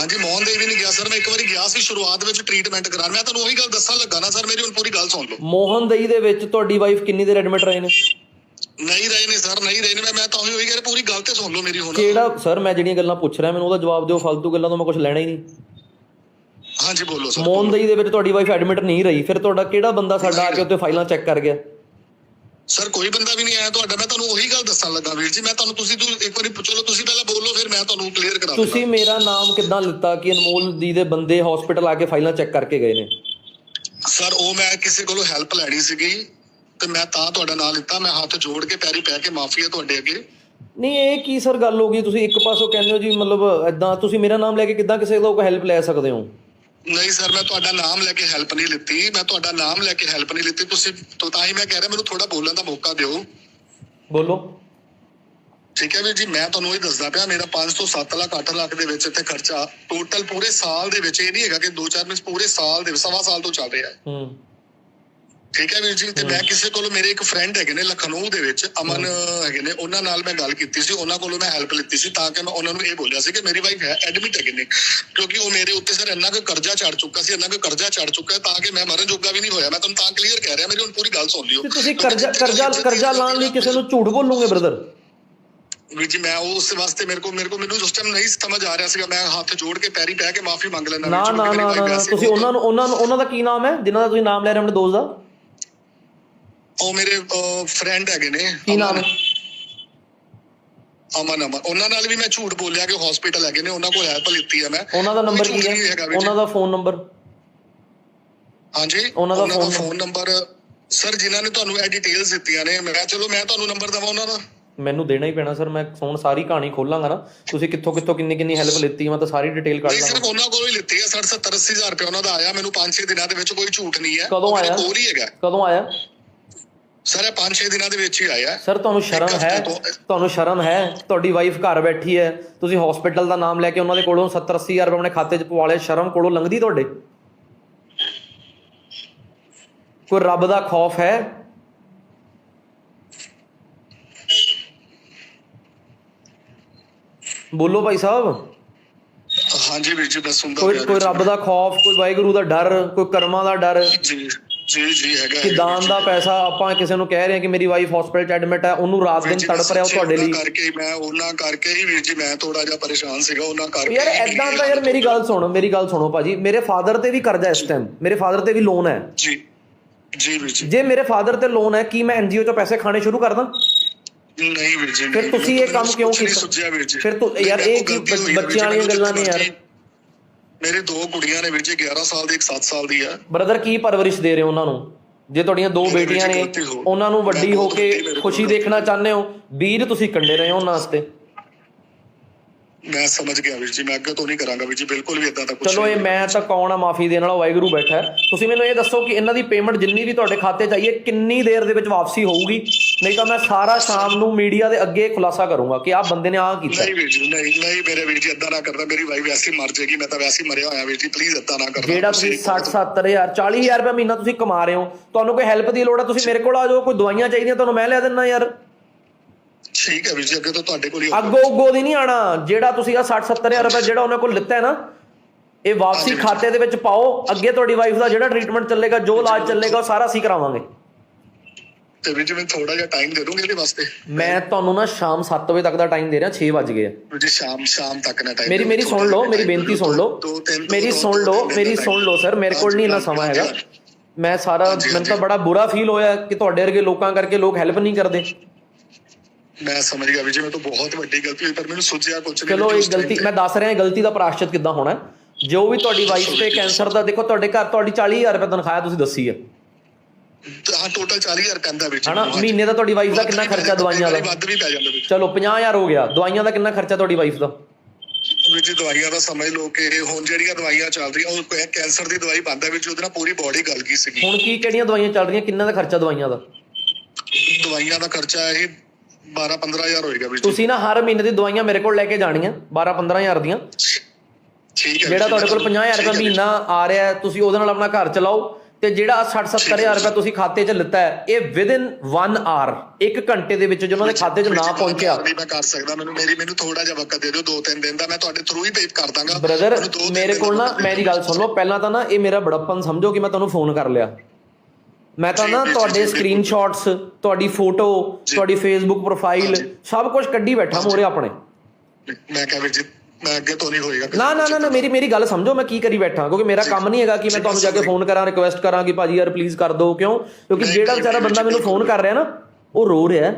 ਹਾਂਜੀ ਮੋਹਨ ਦੇ ਵੀ ਨਹੀਂ ਗਿਆ ਸਰ ਮੈਂ ਇੱਕ ਵਾਰੀ ਗਿਆ ਸੀ ਸ਼ੁਰੂਆਤ ਵਿੱਚ ਟ੍ਰੀਟਮੈਂਟ ਕਰਾਉਣ। ਮੈਂ ਤੁਹਾਨੂੰ ਉਹੀ ਗੱਲ ਦੱਸਣ ਲੱਗਾ ਨਾ ਸਰ ਮੇਰੀ ਹੁਣ ਪੂਰੀ ਗੱਲ ਸੁਣ ਲਓ। ਮੋਹਨ ਦਈ ਦੇ ਵਿੱਚ ਤੁਹਾਡੀ ਵਾਈਫ ਕਿੰਨੀ ਦੇਰ ਐਡਮਿਟ ਰਹੇ ਨੇ? ਨਹੀਂ ਰਹੇ ਨੇ ਸਰ ਨਹੀਂ ਰਹੇ ਨੇ। ਮੈਂ- ਤਾਂ ਉਹੀ ਹੋਈ ਗਿਆ ਪੂਰੀ ਗੱਲ ਤੇ ਸੁਣ ਲਓ ਮੇਰੀ ਹੁਣ। ਕਿਹੜਾ ਸਰ ਮੈਂ ਜਿਹੜੀਆਂ ਗੱਲਾਂ ਪੁੱਛ ਰਿਹਾ ਮੈਨੂੰ ਉਹਦਾ ਜਵਾਬ ਦਿਓ ਫालतू ਗੱਲਾਂ ਤੋਂ ਮੈਂ ਕੁਝ ਲੈਣਾ ਹੀ ਨਹੀਂ। ਹਾਂਜੀ ਬੋਲੋ ਸਰ ਮੋਹਨ ਦਈ ਦੇ ਵਿੱਚ ਤੁਹਾਡੀ ਵਾਈਫ ਐਡਮਿਟ ਨਹੀਂ ਰਹੀ ਫਿਰ ਤੁਹਾਡਾ ਕਿਹੜਾ ਬੰਦਾ ਸਾਡਾ ਆ ਕੇ ਉੱਤੇ ਫਾਈਲਾਂ ਚੈੱਕ ਕਰ ਗਿਆ? ਸਰ ਕੋਈ ਬੰਦਾ ਵੀ ਨਹੀਂ ਆਇਆ ਤੁਹਾਡਾ। ਮੈਂ ਤੁਹਾਨੂੰ ਉਹੀ ਗੱਲ ਦੱਸਣ ਲੱਗਾ ਵੀਰ ਜੀ। ਮੈਂ ਤੁਹਾਨੂੰ ਤੁਸੀਂ ਤੁਸੀਂ ਇੱਕ ਵਾਰੀ ਚਲੋ ਤੁਸੀਂ ਪਹਿਲਾਂ ਬੋਲੋ ਫਿਰ ਮੈਂ ਤੁਹਾਨੂੰ ਕਲੀਅਰ ਕਰਾ ਤੁਸੀਂ ਮੇਰਾ ਨਾਮ ਕਿੱਦਾਂ ਲਿੱਤਾ ਕਿ ਅਨਮੋਲ ਦੀ ਦੇ ਬੰਦੇ ਹਸਪੀਟਲ ਆ ਕੇ ਫਾਈਲਾਂ ਚੈੱਕ ਕਰਕੇ ਗਏ ਨੇ? ਸਰ ਉਹ ਮੈਂ ਕਿਸੇ ਕੋਲੋਂ ਹੈਲਪ ਲੈਣੀ ਸੀਗੀ। ਤੇ ਮੈਂ ਤਾਂ ਤੁਹਾਡਾ ਨਾਮ ਲਿੱਤਾ ਮੈਂ ਹੱਥ ਜੋੜ ਕੇ ਪੈਰੀ ਪੈ ਕੇ ਮਾਫੀ ਹੈ ਤੁਹਾਡੇ ਅੱਗੇ। ਨਹੀਂ ਇਹ ਕੀ ਸਰ ਗੱਲ ਹੋ ਗਈ? ਤੁਸੀਂ ਇੱਕ ਪਾਸੋਂ ਕਹਿੰਦੇ ਹੋ ਜੀ ਮਤਲਬ ਐਦਾਂ ਤੁਸੀਂ ਮੇਰਾ ਨਾਮ ਲੈ ਕੇ ਕਿੱਦਾਂ ਕਿਸੇ ਤੋਂ ਹੈਲਪ ਲੈ ਸਕਦੇ ਹੋ? ਨਹੀਂ ਸਰ ਮੈਂ ਤੁਹਾਡਾ ਨਾਮ ਲੈ ਕੇ ਹੈਲਪ ਨਹੀਂ ਲਿੱਤੀ ਮੈਂ ਤੁਹਾਡਾ ਨਾਮ ਲੈ ਕੇ ਹੈਲਪ ਨਹੀਂ ਲਿੱਤੀ। ਤੁਸੀਂ ਤਾਂ ਤਾਂ ਹੀ ਮੈਂ ਕਹਿ ਰਿਹਾ ਮੈਨੂੰ ਥੋੜਾ ਬੋਲਣ ਦਾ ਮੌਕਾ ਦਿਓ। ਬੋਲੋ। ਠੀਕ ਹੈ ਵੀਰ ਜੀ ਮੈਂ ਤੁਹਾਨੂੰ ਇਹ ਦੱਸਦਾ ਪਿਆ ਮੇਰਾ 5 ਤੋਂ 7 ਲੱਖ 8 ਲੱਖ ਦੇ ਵਿੱਚ ਇੱਥੇ ਖਰਚਾ ਟੋਟਲ ਪੂਰੇ ਸਾਲ ਦੇ ਵਿੱਚ ਇਹ ਨਹੀਂ ਹੈਗਾ ਕਿ 2-4 ਮਹੀਨੇ ਪੂਰੇ ਸਾਲ ਦੇ ਸਵਾ ਸਾਲ ਤੋਂ ਚੱਲ ਰਿਹਾ ਹੈ। ਹੂੰ। ਠੀਕ ਹੈ ਵੀਰ ਜੀ? ਤੇ ਮੈਂ ਕਿਸੇ ਕੋਲੋਂ ਮੇਰੇ ਇੱਕ ਫਰੈਂਡ ਹੈਗੇ ਨੇ ਲਖਨਊ ਦੇ ਵਿੱਚ ਅਮਨ ਹੈਗੇ ਨੇ ਉਹਨਾਂ ਨਾਲ ਮੈਂ ਗੱਲ ਕੀਤੀ ਸੀ ਉਹਨਾਂ ਕੋਲੋਂ ਮੈਂ ਹੈਲਪ ਲਿੱਤੀ ਸੀ ਤਾਂ ਕਿ ਮੈਂ ਉਹਨਾਂ ਨੂੰ ਇਹ ਬੋਲਿਆ ਸੀ ਕਿ ਮੇਰੀ ਵਾਈਫ ਹੈ ਐਡਮਿਟ ਹੈਗੇ ਨੇ ਕਿਉਂਕਿ ਉਹ ਮੇਰੇ ਉੱਤੇ ਸਰ ਇੰਨਾ ਕੁ ਕਰਜ਼ਾ ਚੜ ਚੁੱਕਾ ਸੀ ਇੰਨਾ ਕੁ ਕਰਜ਼ਾ ਚੜ ਚੁੱਕਾ ਹੈ ਤਾਂ ਕਿ ਮੈਂ ਮਰਨ ਜੋਗਾ ਵੀ ਨਹੀਂ ਹੋਇਆ। ਮੈਂ ਤੁਹਾਨੂੰ ਤਾਂ ਕਲੀਅਰ ਕਹਿ ਰਿਹਾ ਮੇਰੀ ਹੁਣ ਪੂਰੀ ਗੱਲ ਸੁਣ ਲਿਓ। ਤੁਸੀਂ ਕਰਜ਼ਾ ਕਰਜ਼ਾ ਕਰਜ਼ਾ ਲਾਉਣ ਲਈ ਕਿਸੇ ਨੂੰ ਝੂਠ ਬੋਲੋਗੇ ਬ੍ਰਦਰ ਵੀਰ ਜੀ ਮੈਂ ਉਸ ਵਾਸਤੇ ਮੇਰੇ ਕੋ ਮੇਰੇ ਕੋ ਮੈਨੂੰ ਉਸ ਟਾਈਮ ਨਹੀਂ ਸਮਝ ਆ ਰਿਹਾ ਸੀਗਾ ਮੈਂ ਹੱਥ ਜੋੜ ਕੇ ਪੈਰੀ ਪੈ ਕੇ ਮਾਫੀ ਮੰਗ ਲੈਂਦਾ ਨਾ ਨਾ ਨਾ ਤੁਸੀਂ ਉਹਨਾਂ ਨੂੰ ਉਹਨਾਂ ਨੂੰ ਉਹਨਾਂ ਦਾ ਕੀ ਨਾਮ ਹੈ? ਜਿਨ੍ਹਾਂ ਦਾ ਤੁਸੀਂ ਨਾਮ ਲੈ ਰਹੇ ਹੋ ਆਪਣੇ ਦੋਸਤ ਦਾ? ਉਹ ਮੇਰੇ ਫਰੈਂਡ ਹੈਗੇ ਨੇ। ਕੀ ਨਾਮ ਹੈ? ਅਮਨ ਅਮਨ। ਉਹਨਾਂ ਨਾਲ ਵੀ ਮੈਂ ਝੂਠ ਬੋਲਿਆ ਕਿ ਹਸਪੀਟਲ ਹੈਗੇ ਨੇ ਉਹਨਾਂ ਕੋਲ ਹੈਲਪ ਲਿੱਤੀ ਹੈ ਮੈਂ। ਉਹਨਾਂ ਦਾ ਨੰਬਰ ਕੀ ਹੈ। ਉਹਨਾਂ ਦਾ ਫੋਨ ਨੰਬਰ ਹਾਂਜੀ? ਉਹਨਾਂ ਦਾ ਫੋਨ ਨੰਬਰ ਸਰ ਜਿਨ੍ਹਾਂ ਨੇ ਤੁਹਾਨੂੰ ਇਹ ਡਿਟੇਲਸ ਦਿੱਤੀਆਂ ਨੇ ਮੈਂ ਚਲੋ ਮੈਂ ਤੁਹਾਨੂੰ ਨੰਬਰ ਦਵਾਂ ਉਹਨਾਂ ਦਾ। ਮੈਨੂੰ ਦੇਣਾ ਹੀ ਪੈਣਾ ਸਰ ਮੈਂ ਹੁਣ ਸਾਰੀ ਕਹਾਣੀ ਖੋਲਾਂਗਾ ਨਾ। ਤੁਸੀਂ ਕਿੱਥੋਂ ਕਿੱਥੋਂ ਕਿੰਨੀ ਕਿੰਨੀ ਹੈਲਪ ਲਿੱਤੀ ਮੈਂ ਤਾਂ ਸਾਰੀ ਡਿਟੇਲ ਕੱਢ ਲਾਂਗਾ। ਸਿਰਫ ਉਹਨਾਂ ਕੋਲੋਂ ਹੀ ਲਿੱਤੀ ਹੈ 60 70 80 ਹਜ਼ਾਰ ਰੁਪਏ ਉਹਨਾਂ ਦਾ ਆਇਆ। ਮੈਨੂੰ 5-6 ਦਿਨਾਂ ਦੇ ਵਿੱਚ ਕੋਈ ਝੂਠ ਨਹੀਂ ਹੈ। ਕਦੋਂ ਆਇਆ? ਕੋਲ ਹੀ ਹੈਗਾ। ਕਦੋਂ ਆਇਆ? ਸਰ ਇਹ 5-6 ਦਿਨਾਂ ਦੇ ਵਿੱਚ ਹੀ ਆਇਆ। ਸਰ ਤੁਹਾਨੂੰ ਸ਼ਰਮ ਹੈ? ਤੁਹਾਨੂੰ ਸ਼ਰਮ ਹੈ? ਤੁਹਾਡੀ ਵਾਈਫ ਘਰ ਬੈਠੀ ਹੈ। ਤੁਸੀਂ ਹਸਪੀਟਲ ਦਾ ਨਾਮ ਲੈ ਕੇ ਉਹਨਾਂ ਦੇ ਕੋਲੋਂ 70 80 ਹਜ਼ਾਰ ਰੁਪਏ ਆਪਣੇ ਖਾਤੇ 'ਚ ਪਵਾ ਲਏ ਸ਼ਰਮ ਕੋਲੋਂ ਲੰਘਦੀ ਤੁਹਾਡੇ? ਕੋਈ ਰੱਬ ਦਾ ਖੌਫ ਹੈ? ਬੋਲੋ ਭਾਈ ਸਾਹਿਬ। ਹਾਂਜੀ ਵੀਰ ਜੀ ਸੁਣਦਾ ਕੋਈ ਕੋਈ। ਰੱਬ ਦਾ ਖੌਫ ਕੋਈ ਵਾਹਿਗੁਰੂ ਦਾ ਡਰ ਕੋਈ ਕਰਮਾਂ ਦਾ ਡਰ? ਜੀ। ਜੀ ਜੀ ਹੈਗਾ ਕਿ ਦਾਨ ਦਾ। ਪੈਸਾ ਆਪਾਂ ਕਿਸੇ ਨੂੰ ਕਹਿ ਰਹੇ ਹਾਂ ਕਿ ਮੇਰੀ ਵਾਈਫ ਹਸਪੀਟਲ 'ਚ ਐਡਮਿਟ ਹੈ ਉਹਨੂੰ ਰਾਤ ਦਿਨ ਤੜਪ ਰਿਹਾ ਤੁਹਾਡੇ ਲਈ ਕਰਕੇ ਮੈਂ ਉਹਨਾਂ ਕਰਕੇ ਹੀ ਵੀਰ ਜੀ ਮੈਂ ਥੋੜਾ ਜਿਹਾ ਪਰੇਸ਼ਾਨ ਸੀਗਾ ਉਹਨਾਂ ਕਰਕੇ ਯਾਰ ਐਦਾਂ ਤਾਂ ਯਾਰ ਮੇਰੀ ਗੱਲ ਸੁਣੋ ਮੇਰੀ ਗੱਲ ਸੁਣੋ ਭਾਜੀ ਮੇਰੇ ਫਾਦਰ ਤੇ ਵੀ ਕਰਜ਼ਾ ਇਸ ਟਾਈਮ ਮੇਰੇ ਫਾਦਰ ਤੇ ਵੀ ਲੋਨ ਹੈ ਜੀ ਜੀ ਵੀਰ ਜੀ ਜੇ ਮੇਰੇ ਫਾਦਰ ਤੇ ਲੋਨ ਹੈ ਕੀ ਮੈਂ ਐਨਜੀਓ ਚੋਂ ਪੈਸੇ ਖਾਣੇ ਸ਼ੁਰੂ ਕਰ ਦਾਂ ਨਹੀਂ ਵੀਰ ਜੀ ਫਿਰ ਤੁਸੀਂ ਇਹ ਕੰਮ ਕਿਉਂ ਕੀਤਾ? ਫਿਰ ਤੂੰ- ਯਾਰ ਇਹ ਬੱਚਿਆਂ ਵਾਲੀਆਂ ਗੱਲਾਂ ਨੇ ਯਾਰ। ਮੇਰੇ ਦੋ ਕੁੜੀਆਂ ਨੇ ਜੀ 11 ਸਾਲ ਦੀ ਇੱਕ 7 ਸਾਲ ਦੀ ਆ। ਬ੍ਰਦਰ ਕੀ ਪਰਵਰਿਸ਼ ਦੇ ਰਹੇ ਹੋ ਉਹਨਾਂ ਨੂੰ? ਜੇ ਤੁਹਾਡੀਆਂ ਦੋ ਵਿੱਚ ਬੇਟੀਆਂ ਨੇ ਉਹਨਾਂ ਨੂੰ ਵੱਡੀ ਹੋ ਕੇ ਖੁਸ਼ੀ ਦੇਖਣਾ ਚਾਹੁੰਦੇ ਹੋ? ਵੀਰ ਤੁਸੀਂ ਕੰਡੇ ਰਹੇ ਹੋ ਉਹਨਾਂ ਵਾਸਤੇ? ਮੈਂ ਸਮਝ ਗਿਆ ਵੀਰ ਜੀ ਮੈਂ ਅੱਗੇ ਤੋਂ ਨਹੀਂ ਕਰਾਂਗਾ ਵੀਰ ਜੀ ਬਿਲਕੁਲ ਵੀ ਇਦਾਂ ਦਾ ਕੁਝ ਚਲੋ ਇਹ ਮੈਂ ਤਾਂ ਕੌਣ ਆ ਮਾਫੀ ਦੇਣ ਵਾਲਾ ਵਾਹਿਗੁਰੂ ਬੈਠਾ। ਤੁਸੀਂ ਮੈਨੂੰ ਇਹ ਦੱਸੋ ਕਿ ਇਹਨਾਂ ਦੀ ਪੇਮੈਂਟ ਜਿੰਨੀ ਵੀ ਤੁਹਾਡੇ ਖਾਤੇ 'ਚ ਆਈ ਹੈ ਕਿੰਨੀ ਦੇਰ ਦੇ ਵਿੱਚ ਵਾਪਸੀ ਹੋਊਗੀ? ਨਹੀਂ ਤਾਂ ਮੈਂ ਸਾਰਾ ਸ਼ਾਮ ਨੂੰ ਮੀਡੀਆ ਦੇ ਅੱਗੇ ਖੁਲਾਸਾ ਕਰੂੰਗਾ ਕਿ ਆਹ ਬੰਦੇ ਨੇ ਆਹ ਕੀਤਾ। ਨਹੀਂ ਵੀਰ ਜੀ ਨਹੀਂ ਨਹੀਂ ਮੇਰੇ ਵੀਰ ਜੀ ਇਦਾਂ ਨਾ ਕਰਦਾ ਮੇਰੀ ਵਾਈਫ ਵੈਸੇ ਮਰ ਜਾਏਗੀ ਮੈਂ ਤਾਂ ਵੈਸੇ ਮਰਿਆ ਹੋਇਆ ਵੀਰ ਜੀ ਪਲੀਜ਼ ਇਦਾਂ ਨਾ ਕਰਨਾ। ਜਿਹੜਾ ਤੁਸੀਂ 60 70000 40000 ਰੁਪਏ ਮਹੀਨਾ ਤੁਸੀਂ ਕਮਾ ਰਹੇ ਹੋ ਤੁਹਾਨੂੰ ਕੋਈ ਹੈਲਪ ਦੀ ਲੋੜ ਹੈ? ਤੁਸੀਂ ਮੇਰੇ ਕੋਲ ਆ ਜਾਓ ਕੋਈ ਦਵਾਈਆਂ ਚਾਹੀਦੀਆਂ ਤੁਹਾਨੂੰ ਮੈਂ ਲਿਆ ਦਿੰਦਾ ਯਾਰ। ਠੀਕ ਹੈ ਵੀਰ ਜੀ ਅੱਗੇ ਤੋਂ ਤੁਹਾਡੇ ਕੋਲ ਹੀ ਅੱਗੋ ਉੱਗੋ ਦੀ ਨਹੀਂ ਆਣਾ। ਜਿਹੜਾ ਤੁਸੀਂ ਆ 60 70000 ਰੁਪਏ ਜਿਹੜਾ ਉਹਨਾਂ ਕੋਲ ਲਿੱਤਾ ਹੈ ਨਾ ਇਹ ਵਾਪਸੀ ਖਾਤੇ ਦੇ ਵਿੱਚ ਪਾਓ। ਅੱਗੇ ਤੁਹਾਡੀ ਵਾਈਫ ਦਾ ਜਿਹੜਾ ਟ੍ਰੀਟਮੈਂਟ ਚੱਲੇਗਾ ਜੋ ਇਲਾਜ ਚੱਲੇਗਾ ਉਹ ਸਾਰਾ ਅਸੀਂ ਕਰਾਵਾਂਗੇ। ਤੇ ਵੀਰ ਜੀ ਥੋੜਾ ਜਿਹਾ ਟਾਈਮ ਦੇ ਦੋਗੇ ਇਹਦੇ ਵਾਸਤੇ? ਮੈਂ ਤੁਹਾਨੂੰ ਨਾ ਸ਼ਾਮ 7 ਵਜੇ ਤੱਕ ਦਾ ਟਾਈਮ ਦੇ ਰਿਹਾ 6 ਵਜ ਗਏ ਆ। ਵੀਰ ਜੀ ਸ਼ਾਮ ਸ਼ਾਮ ਤੱਕ ਨਾ ਟਾਈਮ ਮੇਰੀ ਮੇਰੀ ਸੁਣ ਲਓ ਮੇਰੀ ਬੇਨਤੀ ਸੁਣ ਲਓ। ਮੇਰੀ ਸੁਣ ਲਓ ਮੇਰੀ ਸੁਣ ਲਓ ਸਰ ਮੇਰੇ ਕੋਲ ਨਹੀਂ ਇੰਨਾ ਸਮਾਂ ਹੈਗਾ। ਮੈਂ ਸਾਰਾ ਮੈਨੂੰ ਤਾਂ ਬੜਾ ਬੁਰਾ ਫੀਲ ਹੋਇਆ ਕਿ ਤੁਹਾਡੇ ਵਰਗੇ ਲੋਕਾਂ ਕਰਕੇ ਲੋਕ ਹੈਲਪ ਨਹੀਂ ਕਰਦੇ। ਮੈਂ ਸਮਝ ਗਿਆ ਵੀਰ ਜੀ ਮੈਂ ਤਾਂ ਬਹੁਤ ਵੱਡੀ ਗਲਤੀ ਹੋਈ ਪਰ ਮੈਨੂੰ ਸੁਝਿਆ ਕੁਝ ਨਹੀਂ ਚਲੋ ਇਹ ਗਲਤੀ। ਮੈਂ ਦੱਸ ਰਿਹਾ ਇਹ ਗਲਤੀ ਦਾ ਪ੍ਰਾਸ਼ਚਿਤ ਕਿੱਦਾਂ ਹੋਣਾ? ਹੈ। ਜੋ ਵੀ ਤੁਹਾਡੀ ਵਾਈਫ ਤੇ ਕੈਂਸਰ ਦਾ ਦੇਖੋ ਤੁਹਾਡੇ ਘਰ ਤੁਹਾਡੀ 40000 ਰੁਪਏ ਤਨਖਾਹ ਤੁਸੀਂ ਦੱਸੀ ਹੈ। ਹਾਂ ਟੋਟਲ 40000 ਪੈਂਦਾ ਵੀਰ ਜੀ ਹਨਾ ਮਹੀਨੇ ਦਾ ਤੁਹਾਡੀ ਵਾਈਫ ਦਾ ਕਿੰਨਾ ਖਰਚਾ ਦਵਾਈਆਂ ਦਾ? ਵੱਧ ਵੀ ਪੈ ਜਾਂਦਾ ਵੀਰ ਚਲੋ 50000 ਹੋ ਗਿਆ। ਦਵਾਈਆਂ ਦਾ ਕਿੰਨਾ ਖਰਚਾ ਤੁਹਾਡੀ ਵਾਈਫ ਦਾ? ਜੀ ਦਵਾਈਆਂ ਦਾ ਸਮਝ ਲਓ ਕਿ ਹੁਣ ਜਿਹੜੀਆਂ ਦਵਾਈਆਂ ਚੱਲ ਰਹੀਆਂ ਉਹ ਕੈਂਸਰ ਦੀ ਦਵਾਈ ਬੰਦਾ ਵਿੱਚ ਉਹਦੇ ਨਾਲ ਪੂਰੀ ਬਾਡੀ ਗਲ ਗਈ ਸੀਗੀ। ਹੁਣ ਕੀ ਕਿਹੜੀਆਂ ਦਵਾਈਆਂ ਚੱਲ ਰਹੀਆਂ? ਕਿੰਨਾ ਦਾ ਖਰਚਾ ਦਵਾਈਆਂ ਦਾ? ਦਵਾਈਆਂ ਦਾ ਖਰਚਾ ਇਹ 12 15000 ਹੋਏਗਾ ਵੀਰ ਜੀ। ਤੁਸੀਂ ਨਾ ਹਰ ਮਹੀਨੇ ਦੀ ਦਵਾਈਆਂ ਮੇਰੇ ਕੋਲ ਲੈ ਕੇ ਜਾਣੀਆਂ 12 15000 ਦੀਆਂ। ਠੀਕ ਹੈ ਜਿਹੜਾ ਤੁਹਾਡੇ ਕੋਲ 50000 ਠੀਕ ਰੁਪਏ। ਮਹੀਨਾ ਆ ਰਿਹਾ ਤੁਸੀਂ ਉਹਦੇ ਨਾਲ ਆਪਣਾ ਘਰ ਚਲਾਓ ਤੇ ਜਿਹੜਾ 60 70000 ਰੁਪਏ ਤੁਸੀਂ ਖਾਤੇ 'ਚ ਲਿੱਤਾ ਹੈ ਇਹ ਵਿਦਿਨ 1 ਆਰ 1 ਘੰਟੇ ਦੇ ਵਿੱਚ ਜਿਹਨਾਂ ਦੇ ਖਾਤੇ 'ਚ ਨਾ ਪਹੁੰਚਿਆ। ਮੈਂ ਕਰ ਸਕਦਾ ਮੈਨੂੰ ਮੇਰੀ ਮੈਨੂੰ ਥੋੜਾ ਜਿਹਾ ਵਕਤ ਦੇ ਦਿਓ ਦੋ ਤਿੰਨ ਦਿਨ ਦਾ ਮੈਂ ਤੁਹਾਡੇ ਥਰੂ ਹੀ ਪੇ ਕਰ ਦਾਂਗਾ। ਬ੍ਰਦਰ ਮੇਰੇ ਕੋਲ ਨਾ ਮੇਰੀ ਗੱਲ ਸੁਣ ਲਓ ਪਹਿਲਾਂ ਤਾਂ ਨਾ ਇਹ ਮੇਰਾ ਬੜਪਨ ਸਮਝੋ ਕਿ ਮੈਂ ਤੁਹਾਨੂੰ ਫੋਨ ਕਰ ਲਿਆ। ਮੈਂ ਤਾਂ ਨਾ ਤੁਹਾਡੇ ਸਕਰੀਨਸ਼ਾਟਸ ਤੁਹਾਡੀ ਫੋਟੋ ਤੁਹਾਡੀ ਫੇਸਬੁੱਕ ਪ੍ਰੋਫਾਈਲ ਸਭ ਕੁਝ ਕੱਢੀ ਬੈਠਾ ਮੋਰੇ ਆਪਣੇ। ਮੈਂ ਕਿਹਾ ਵੀਰ ਜੀ ਮੈਂ ਅੱਗੇ ਤੋਂ ਨਹੀਂ ਹੋਏਗਾ ਨਾ ਨਾ ਨਾ ਨਾ ਮੇਰੀ ਮੇਰੀ ਗੱਲ ਸਮਝੋ ਮੈਂ ਕੀ ਕਰੀ ਬੈਠਾ ਕਿਉਂਕਿ ਮੇਰਾ ਕੰਮ ਨਹੀਂ ਹੈਗਾ ਕਿ ਮੈਂ ਤੁਹਾਨੂੰ ਜਾ ਕੇ ਫੋਨ ਕਰਾਂ ਰਿਕੁਐਸਟ ਕਰਾਂ ਕਿ ਭਾਜੀ ਯਾਰ ਪਲੀਜ਼ ਕਰ ਦਿਓ ਕਿਉਂ? ਕਿਉਂਕਿ ਜਿਹੜਾ ਵਿਚਾਰਾ ਬੰਦਾ ਮੈਨੂੰ ਫੋਨ ਕਰ ਰਿਹਾ ਨਾ ਉਹ ਰੋ ਰਿਹਾ।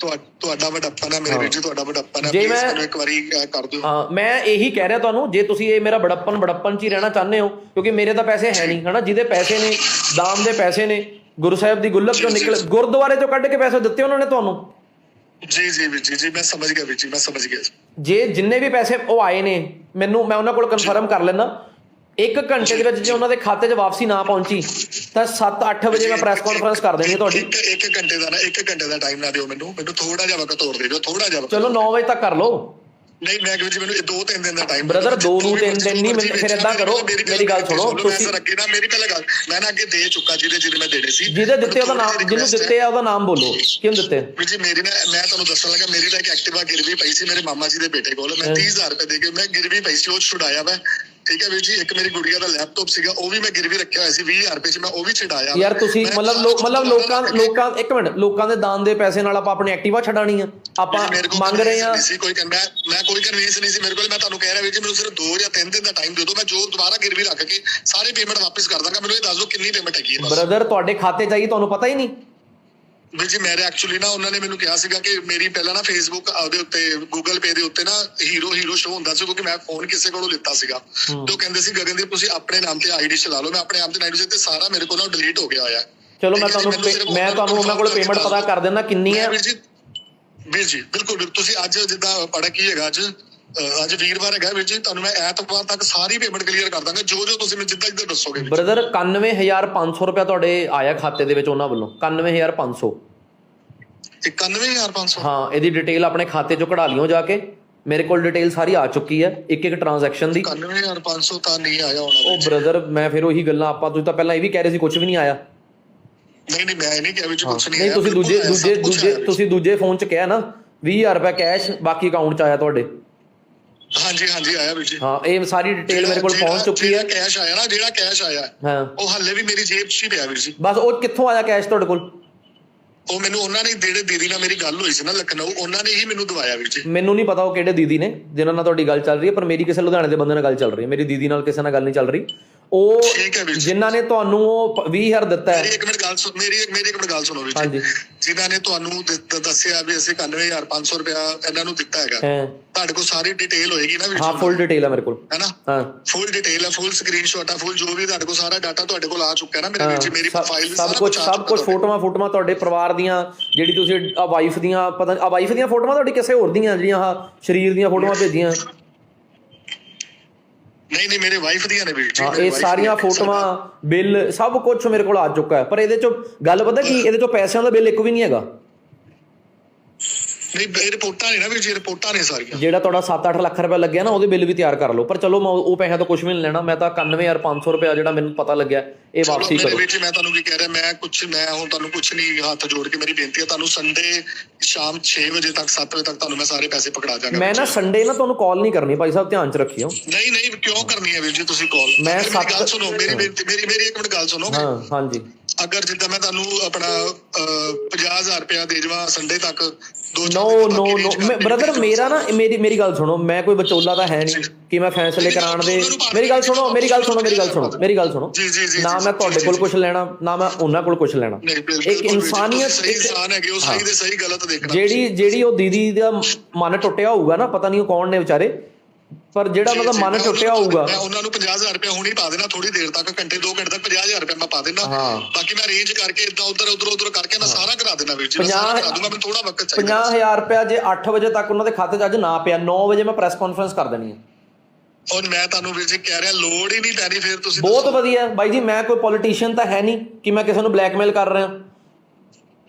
ਤੁਹਾਡਾ ਵੱਡਪਨ ਹੈ ਮੇਰੇ ਵੀਰ ਜੀ ਤੁਹਾਡਾ ਵੱਡਪਨ ਹੈ ਜੇ Please ਮੈਂ- ਮੈਨੂੰ ਇੱਕ ਵਾਰੀ ਕਰ ਦਿਓ। ਹਾਂ ਮੈਂ ਇਹੀ ਕਹਿ ਰਿਹਾ ਤੁਹਾਨੂੰ ਜੇ ਤੁਸੀਂ ਇਹ ਮੇਰਾ ਬੜੱਪਨ ਬੜੱਪਨ ਚ ਹੀ ਰਹਿਣਾ ਚਾਹੁੰਦੇ ਹੋ ਕਿਉਂਕਿ ਮੇਰੇ ਤਾਂ ਪੈਸੇ ਹੈ ਨਹੀਂ ਹਨਾ? ਜਿਹਦੇ ਪੈਸੇ ਨੇ ਦਾਮ ਦੇ ਪੈਸੇ ਨੇ ਗੁਰੂ ਸਾਹਿਬ ਦੀ ਗੁੱਲਕ ਚੋਂ ਨਿਕਲ ਗੁਰਦੁਆਰੇ ਚੋਂ ਕੱਢ ਕੇ ਪੈਸੇ ਦਿੱਤੇ ਉਹਨਾਂ ਨੇ ਤੁਹਾਨੂੰ? ਜੀ ਜੀ ਵੀਰ ਜੀ ਜੀ ਮੈਂ ਸਮਝ ਗਿਆ ਵੀਰ ਜੀ ਮੈਂ ਸਮਝ ਗਿਆ। ਜੇ ਜਿੰਨੇ ਵੀ ਪੈਸੇ ਉਹ ਆਏ ਨੇ ਮੈਨੂੰ ਮੈਂ ਉਹਨਾਂ ਕੋਲ ਕਨਫਰਮ ਕਰ ਲੈਣਾ ਇੱਕ ਘੰਟੇ ਦੇ ਵਿੱਚ ਜੇ ਉਹਨਾਂ ਦੇ ਖਾਤੇ 'ਚ ਵਾਪਸੀ ਨਾ ਪਹੁੰਚੀ ਤਾਂ 7-8 ਵਜੇ ਮੈਂ ਪ੍ਰੈਸ ਕਾਨਫਰੰਸ ਕਰ ਦੇਣੀ ਹੈ ਤੁਹਾਡੀ। ਇੱਕ ਇੱਕ ਘੰਟੇ ਦਾ ਨਾ ਇੱਕ ਘੰਟੇ ਦਾ ਟਾਈਮ ਨਾ ਦਿਓ ਮੈਨੂੰ। ਮੈਨੂੰ ਥੋੜਾ ਜਿਹਾ ਵਕਤ ਹੋਰ ਦੇ ਦਿਓ ਥੋੜਾ ਜਿਹਾ। ਚਲੋ 9 ਵਜੇ ਤੱਕ ਕਰ ਲਓ। ਨਹੀਂ ਮੈਂ ਕਿਹਾ ਜੀ ਮੈਨੂੰ ਇਹ ਦੋ ਤਿੰਨ ਦਿਨ ਦਾ ਟਾਈਮ ਨੂੰ ਤਿੰਨ ਦਿਨ ਨਹੀਂ, ਮੈਨੂੰ ਫਿਰ ਏਦਾਂ ਕਰੋ, ਮੇਰੀ ਗੱਲ ਸੁਣੋ, ਤੁਸੀਂ- ਅੱਗੇ ਨਾ ਮੇਰੀ ਪਹਿਲਾਂ ਗੱਲ ਮੈਂ ਨਾ ਅੱਗੇ ਦੇ ਚੁੱਕਾ ਜਿਹਦੇ ਜਿਹਦੇ ਮੈਂ ਦੇਣੇ ਸੀ। ਜਿਹਦੇ ਦਿੱਤੇ ਉਹਦਾ ਨਾਮ ਜਿਹਨੂੰ ਦਿੱਤੇ ਆ ਉਹਦਾ ਨਾਮ ਬੋਲੋ। ਕਿਉਂ ਦਿੱਤੇ? ਜੀ ਮੇਰੀ ਨਾ ਮੈਂ ਤੁਹਾਨੂੰ ਦੱਸਣ ਲੱਗਾ ਮੇਰੀ ਤਾਂ ਇੱਕ ਐਕਟਿਵਾ ਗਿਰਵੀ ਪਈ ਸੀ ਮੇਰੇ ਮਾਮਾ ਜੀ ਦੇ ਬੇਟੇ ਕੋਲ। ਮੈਂ 30000 ਰੁਪਏ ਦੇ ਕੇ ਮੈਂ ਗਿਰਵੀ ਪਈ ਸੀ ਉਹ ਛੁਡਾਇਆ ਮੈਂ। ਠੀਕ ਹੈ ਵੀਰ ਜੀ ਇੱਕ ਮੇਰੀ ਗੁੜੀਆ ਦਾ ਲੈਪਟਾਪ ਸੀਗਾ ਉਹ ਵੀ ਮੈਂ ਗਿਰਵੀ ਰੱਖਿਆ ਹੋਇਆ ਸੀ 20000 ਰੁਪਏ ਚ ਮੈਂ ਉਹ ਵੀ ਛਡਾਇਆ। ਯਾਰ ਤੁਸੀਂ ਮਤਲਬ ਲੋਕ ਮਤਲਬ ਲੋਕਾਂ ਲੋਕਾਂ ਇੱਕ ਮਿੰਟ ਲੋਕਾਂ ਦੇ ਦਾਨ ਦੇ ਪੈਸੇ ਨਾਲ ਆਪਾਂ ਆਪਣੀ ਐਕਟਿਵਾ ਛਡਾਣੀ ਆ। ਆਪਾਂ ਮੰਗ ਰਹੇ ਆ ਸੀ ਕੋਈ ਮੈਂ ਮੈਂ ਕੋਈ ਕਨਵੀਨਸ ਨਹੀਂ ਸੀ ਮੇਰੇ ਕੋਲ ਮੈਂ ਤੁਹਾਨੂੰ ਕਹਿ ਰਿਹਾ ਵੀ ਜੀ ਮੈਨੂੰ ਸਿਰਫ 2 ਜਾਂ 3 ਦਿਨ ਦਾ ਟਾਈਮ ਦੇ ਦਿਓ ਮੈਂ ਜੋ ਦੁਬਾਰਾ ਗਿਰਵੀ ਰੱਖ ਕੇ ਸਾਰੀ ਪੇਮੈਂਟ ਵਾਪਸ ਕਰ ਦਾਂਗਾ ਮੈਨੂੰ ਇਹ ਦੱਸ ਦਿਓ ਕਿੰਨੀ ਪੇਮੈਂਟ ਹੈਗੀ ਹੈ ਬ੍ਰਦਰ ਤੁਹਾਡੇ ਖਾਤੇ ਚਾਹੀਏ ਤੁਹਾਨੂੰ ਪਤਾ ਹੀ ਨਹੀਂ। ਵੀ ਜੀ ਮੇਰੇ ਐਕਚੁਅਲੀ ਨਾ ਉਹਨਾਂ ਨੇ ਮੈਨੂੰ ਕਿਹਾ ਸੀਗਾ ਕਿ ਮੇਰੀ ਪਹਿਲਾਂ ਨਾ ਫੇਸਬੁੱਕ ਉਹਦੇ ਉੱਤੇ ਗੂਗਲ ਪੇ ਦੇ ਉੱਤੇ ਨਾ ਹੀਰੋ ਹੀਰੋ ਸ਼ੋ ਹੁੰਦਾ ਸੀ ਕਿਉਂਕਿ ਮੈਂ ਫੋਨ ਕਿਸੇ ਕੋਲੋਂ ਲਿੱਤਾ ਸੀਗਾ। ਤੇ ਉਹ ਕਹਿੰਦੇ ਸੀ ਗਗਨਦੀਪ ਤੁਸੀਂ ਆਪਣੇ ਨਾਮ ਤੇ ਆਈਡੀ ਚਲਾ ਲਓ। ਮੈਂ ਆਪਣੇ ਨਾਮ ਤੇ ਨਾਈਡੀ ਤੇ ਸਾਰਾ ਮੇਰੇ ਕੋਲ ਡਿਲੀਟ ਹੋ ਗਿਆ ਹੋਇਆ ਚਲੋ ਮੈਂ ਤੁਹਾਨੂੰ ਮੈਂ ਤੁਹਾਨੂੰ ਉਹਨਾਂ ਕੋਲ ਪੇਮੈਂਟ ਪਤਾ ਕਰ ਦਿੰਦਾ ਕਿੰਨੀ ਮੈਂ ਹੈ। ਵੀਰ ਜੀ ਵੀਰ ਜੀ ਬਿਲਕੁਲ ਤੁਸੀਂ ਅੱਜ ਜਿੱਦਾਂ ਪੜਾ ਕੀ ਹੈਗਾ ਅੱਜ? ਅੱਜ ਵੀਰਵਾਰ ਹੈਗਾ ਵੀਰ ਜੀ ਤੁਹਾਨੂੰ ਮੈਂ ਐਤਵਾਰ ਤੱਕ ਸਾਰੀ ਪੇਮੈਂਟ ਕਲੀਅਰ ਕਰ ਦਾਂਗਾ ਜੋ ਜੋ ਤੁਸੀਂ ਮੈਨੂੰ ਜਿੱਦਾਂ ਜਿੱਦਾਂ ਦੱਸੋਗੇ। ਬ੍ਰਦਰ 91500 ਰੁਪਏ ਤੁਹਾਡੇ ਆਇਆ ਖਾਤੇ ਦੇ ਵਿੱਚ ਉਹਨਾਂ ਵੱਲੋਂ 91500 91500 ਹਾਂ ਇਹਦੀ ਡਿਟੇਲ ਆਪਣੇ ਖਾਤੇ ਚੋਂ ਕਢਾ ਲਿਓ ਜਾ ਕੇ ਮੇਰੇ ਕੋਲ ਡਿਟੇਲ ਸਾਰੀ ਆ ਚੁੱਕੀ ਹੈ ਇੱਕ ਇੱਕ ਟ੍ਰਾਂਜੈਕਸ਼ਨ ਦੀ 91500 ਤਾਂ ਨਹੀਂ ਆਇਆ ਹੋਣਾ ਉਹ। ਬ੍ਰਦਰ ਮੈਂ ਫਿਰ ਉਹੀ ਗੱਲਾਂ ਆਪਾਂ ਤੁਸੀਂ ਤਾਂ ਪਹਿਲਾਂ ਇਹ ਵੀ ਕਹਿ ਰਹੇ ਸੀ ਕੁਝ ਵੀ ਨਹੀਂ ਆਇਆ ਨਹੀਂ ਨਹੀਂ ਮੈਂ ਨਹੀਂ ਕਿਹਾ ਵੀ ਜੀ ਕੁਝ ਨਹੀਂ ਨਹੀਂ ਆਇਆ, ਤੁਸੀਂ ਦੂਜੇ ਦੂਜੇ। ਤੁਸੀਂ ਦੂਜੇ ਫੋਨ 'ਚ ਕਿਹਾ ਨਾ 20000 ਰੁਪਏ ਕੈਸ਼ ਬਾਕੀ ਅਕਾਊਂਟ 'ਚ ਆਇਆ ਤੁਹਾਡੇ ਹਾਂਜੀ ਹਾਂਜੀ ਆਇਆ ਵੀਰ ਜੀ। ਹਾਂ ਇਹ ਸਾਰੀ ਡਿਟੇਲ ਮੇਰੇ ਕੋਲ ਪਹੁੰਚ ਚੁੱਕੀ ਹੈ। ਕੈਸ਼ ਆਇਆ ਨਾ ਜਿਹੜਾ ਕੈਸ਼ ਆਇਆ ਹਾਂ। ਉਹ ਹੱਲੇ ਵੀ ਮੇਰੀ ਜੇਬ 'ਚ ਹੀ ਪਿਆ ਵੀਰ ਜੀ। ਬਸ ਉਹ ਕਿੱਥੋਂ ਆਇਆ ਕੈਸ਼ ਤੁਹਾਡੇ ਕੋਲ? ਉਹ ਮੈਨੂੰ ਉਹਨਾਂ ਨੇ ਜਿਹੜੇ ਦੀਦੀ ਨਾਲ ਮੇਰੀ ਗੱਲ ਹੋਈ ਸੀ ਨਾ ਲਖਨਊ ਉਹਨਾਂ ਨੇ ਹੀ ਮੈਨੂੰ ਦਵਾਇਆ ਵੀਰ ਜੀ। ਮੈਨੂੰ ਨਹੀਂ ਪਤਾ ਉਹ ਕਿਹੜੇ ਦੀਦੀ ਨੇ ਜਿਨ੍ਹਾਂ ਨਾਲ ਤੁਹਾਡੀ ਗੱਲ ਚੱਲ ਰਹੀ ਹੈ ਪਰ ਮੇਰੀ ਕਿਸੇ ਲੁਧਿਆਣੇ ਦੇ ਬੰਦੇ ਨਾਲ ਗੱਲ ਚੱਲ ਰਹੀ ਹੈ। ਮੇਰੀ ਦੀਦੀ ਨਾਲ ਕਿਸੇ ਨਾਲ ਗੱਲ ਨਹੀਂ ਚੱਲ ਰਹੀ। ਉਹ। ਜਿਨ੍ਹਾਂ ਨੇ ਤੁਹਾਨੂੰ ਉਹ 20000 ਦਿੱਤਾ ਮੇਰੀ ਇੱਕ ਮਿੰਟ ਗੱਲ ਸੁਣ ਮੇਰੀ ਮੇਰੀ ਇੱਕ ਮਿੰਟ ਗੱਲ ਸੁਣੋ ਵੀਰ ਜਿਨ੍ਹਾਂ ਨੇ ਤੁਹਾਨੂੰ ਦੱਸਿਆ ਵੀ ਅਸੀਂ 91500 ਰੁਪਇਆ ਇਹਨਾਂ ਨੂੰ ਦਿੱਤਾ ਹੈਗਾ। ਤੁਹਾਡੇ ਕੋਲ ਸਾਰੀ ਡਿਟੇਲ ਹੋਏਗੀ ਨਾ ਵੀਰ ਹਾਂ ਫੁੱਲ ਡਿਟੇਲ ਹੈ ਮੇਰੇ ਕੋਲ। ਹੈ ਨਾ? ਹਾਂ। ਫੁੱਲ ਡਿਟੇਲ ਹੈ ਫੁੱਲ ਸਕਰੀਨਸ਼ਾਟ ਹੈ ਫੁੱਲ ਜੋ ਵੀ ਤੁਹਾਡੇ ਕੋਲ ਸਾਰਾ ਡਾਟਾ ਤੁਹਾਡੇ ਕੋਲ ਆ ਚੁੱਕਾ ਹੈ ਨਾ ਮੇਰੇ ਜੀ ਮੇਰੀ ਪ੍ਰੋਫਾਈਲ ਸਭ ਕੁਝ ਆ ਸਭ ਕੁਝ ਫੋਟੋਆਂ ਫੋਟੋਆਂ ਤੁਹਾਡੇ ਪਰਿਵਾਰ ਦੀਆਂ ਜਿਹੜੀ ਤੁਸੀਂ ਆ ਵਾਈਫ ਦੀਆਂ ਪਤਾ ਆ ਵਾਈਫ ਦੀਆਂ ਫੋਟੋਆਂ ਤੁਹਾਡੀ ਕਿਸੇ ਹੋਰ ਦੀਆਂ ਜਿਹੜੀਆਂ ਆ ਸਰੀਰ ਦੀਆਂ ਫੋਟੋਆਂ ਭੇਜੀਆਂ। ਨਹੀਂ ਨਹੀਂ ਮੇਰੇ ਵਾਈਫ ਦੀਆਂ ਨੇ ਵੀਰ ਜੀ ਹਾਂ ਇਹ ਸਾਰੀਆਂ। ਫੋਟੋਆਂ ਬਿੱਲ ਸਭ ਕੁਝ ਮੇਰੇ ਕੋਲ ਆ ਚੁੱਕਾ ਹੈ ਪਰ ਇਹਦੇ ਚੋਂ ਗੱਲ ਪਤਾ ਕੀ ਇਹਦੇ ਚੋਂ ਪੈਸਿਆਂ ਦਾ ਬਿੱਲ ਇੱਕ ਵੀ ਨਹੀਂ ਹੈਗਾ ਨਹੀਂ ਇਹ ਰਿਪੋਰਟਾਂ ਨੇ ਨਾ ਵੀਰ ਜੀ ਰਿਪੋਰਟਾਂ ਨੇ ਸਾਰੀਆਂ। ਜਿਹੜਾ ਤੁਹਾਡਾ 7-8 ਲੱਖ ਰੁਪਏ ਲੱਗਿਆ ਨਾ ਉਹਦੇ ਬਿੱਲ ਵੀ ਤਿਆਰ ਕਰ ਲਓ। ਪਰ ਚਲੋ ਮੈਂ ਉਹ ਪੈਸਿਆਂ ਤੋਂ ਕੁਝ ਵੀ ਨਹੀਂ ਲੈਣਾ ਮੈਂ ਤਾਂ 91500 ਰੁਪਏ ਜਿਹੜਾ ਮੈਨੂੰ ਪਤਾ ਲੱਗਿਆ ਇਹ ਵਾਪਸੀ ਕਰੋ। ਵੀਰ ਜੀ ਮੈਂ ਤੁਹਾਨੂੰ ਕੀ ਕਹਿ ਰਿਹਾ ਮੈਂ ਕੁਝ ਮੈਂ ਹੁਣ ਤੁਹਾਨੂੰ ਕੁਝ ਨਹੀਂ ਹੱਥ ਜੋੜ ਕੇ ਮੇਰੀ ਬੇਨਤੀ ਹੈ ਤੁਹਾਨੂੰ ਸੰਡੇ ਸ਼ਾਮ 6 ਵਜੇ ਤੱਕ 7 ਵਜੇ ਤੱਕ ਤੁਹਾਨੂੰ ਮੈਂ ਸਾਰੇ ਪੈਸੇ ਪਕੜਾ ਜਾਵਾਂਗਾ ਮੈਂ ਨਾ ਸੰਡੇ ਨਾ ਤੁਹਾਨੂੰ ਕਾਲ ਨਹੀਂ ਕਰਨੀ ਭਾਈ ਸਾਹਿਬ ਧਿਆਨ 'ਚ ਰੱਖਿਓ। ਨਹੀਂ ਨਹੀਂ ਕਿਉਂ ਕਰਨੀ ਹੈ ਵੀਰ ਜੀ ਤੁਸੀਂ ਕਾਲ ਮੈਂ ਗੱਲ ਸੁਣੋ ਮੇਰੀ ਬੇਨਤੀ- ਮੇਰੀ ਮੇਰੀ ਇੱਕ ਮਿੰਟ ਗੱਲ ਸੁਣੋ। ਹਾਂ ਹਾਂਜੀ। ਅਗਰ ਜਿੱਦਾਂ ਮੈਂ ਤੁਹਾਨੂੰ ਆਪਣਾ 50000 ਰੁਪਇਆ ਦੇ ਜਾਵਾਂ ਸੰਡੇ ਤੱਕ ਨੋ ਨੋ ਨੋ ਬ੍ਰਦਰ ਮੇਰਾ ਨਾ ਮੇਰੀ ਮੇਰੀ ਗੱਲ ਸੁਣੋ। ਮੈਂ ਕੋਈ ਵਿਚੋਲਾ ਤਾਂ ਹੈ ਨਹੀਂ ਕਿ ਮੈਂ ਫੈਸਲੇ ਕਰਾਉਣ ਦੇ ਮੇਰੀ ਗੱਲ ਸੁਣੋ ਮੇਰੀ ਗੱਲ ਸੁਣੋ ਮੇਰੀ ਗੱਲ ਸੁਣੋ ਮੇਰੀ ਗੱਲ ਸੁਣੋ। ਨਾ ਮੈਂ ਤੁਹਾਡੇ ਕੋਲ। ਕੁਝ ਲੈਣਾ ਨਾ ਮੈਂ ਉਹਨਾਂ ਕੋਲ ਕੁਝ ਲੈਣਾ। ਇੱਕ ਇਨਸਾਨੀਅਤ ਇੱਕ- ਇਨਸਾਨ ਹੈਗੇ ਉਹ ਸਹੀ ਦੇ ਸਹੀ ਗਲਤ ਦੇਖਣਾ ਜਿਹੜੀ ਜਿਹੜੀ ਉਹ ਦੀਦੀ ਦਾ ਮਨ ਟੁੱਟਿਆ ਹੋਊਗਾ ਨਾ ਪਤਾ ਨਹੀਂ ਉਹ ਕੌਣ ਨੇ ਵਿਚਾਰੇ। ਪਰ ਜਿਹੜਾ ਮਤਲਬ ਮਨ ਟੁੱਟਿਆ ਹੋਊਗਾ ਮੈਂ ਉਹਨਾਂ ਨੂੰ 50000 ਰੁਪਏ ਹੁਣੀ ਪਾ ਦੇਣਾ ਥੋੜੀ ਦੇਰ ਤੱਕ ਘੰਟੇ 2 ਘੰਟੇ ਤੱਕ 50000 ਰੁਪਏ ਮੈਂ ਪਾ ਦੇਣਾ। ਬਾਕੀ ਮੈਂ ਅਰੇਂਜ ਕਰਕੇ ਇਦਾਂ ਉਧਰ ਉਧਰ ਉਧਰ ਕਰਕੇ ਮੈਂ ਸਾਰਾ ਕਰਾ ਦੇਣਾ ਵੀਰ ਜੀ ਮੈਂ ਸਾਰਾ ਕਰਾ ਦੂੰਗਾ ਮੈਨੂੰ ਥੋੜਾ ਵਕਤ ਚਾਹੀਦਾ। 50000 ਰੁਪਇਆ ਜੇ 8 ਵਜੇ ਤੱਕ ਉਹਨਾਂ ਦੇ ਖਾਤੇ 'ਚ ਅੱਜ ਨਾ ਪਿਆ 9 ਵਜੇ ਮੈਂ ਪ੍ਰੈਸ ਕਾਨਫਰੰਸ ਕਰ ਦੇਣੀ ਹੈ। ਔਰ ਮੈਂ ਤੁਹਾਨੂੰ ਵੀਰ ਜੀ ਕਹਿ ਰਿਹਾ ਲੋੜ ਹੀ ਨਹੀਂ ਪੈਣੀ ਫਿਰ ਤੁਸੀਂ ਬਹੁਤ। ਵਧੀਆ। ਬਾਈ ਜੀ ਮੈਂ ਕੋਈ ਪੋਲੀਟੀਸ਼ੀਅਨ ਤਾਂ ਹੈ ਨਹੀਂ ਕਿ ਮੈਂ ਕਿਸੇ ਨੂੰ ਬਲੈਕਮੇਲ ਕਰ ਰਿਹਾ।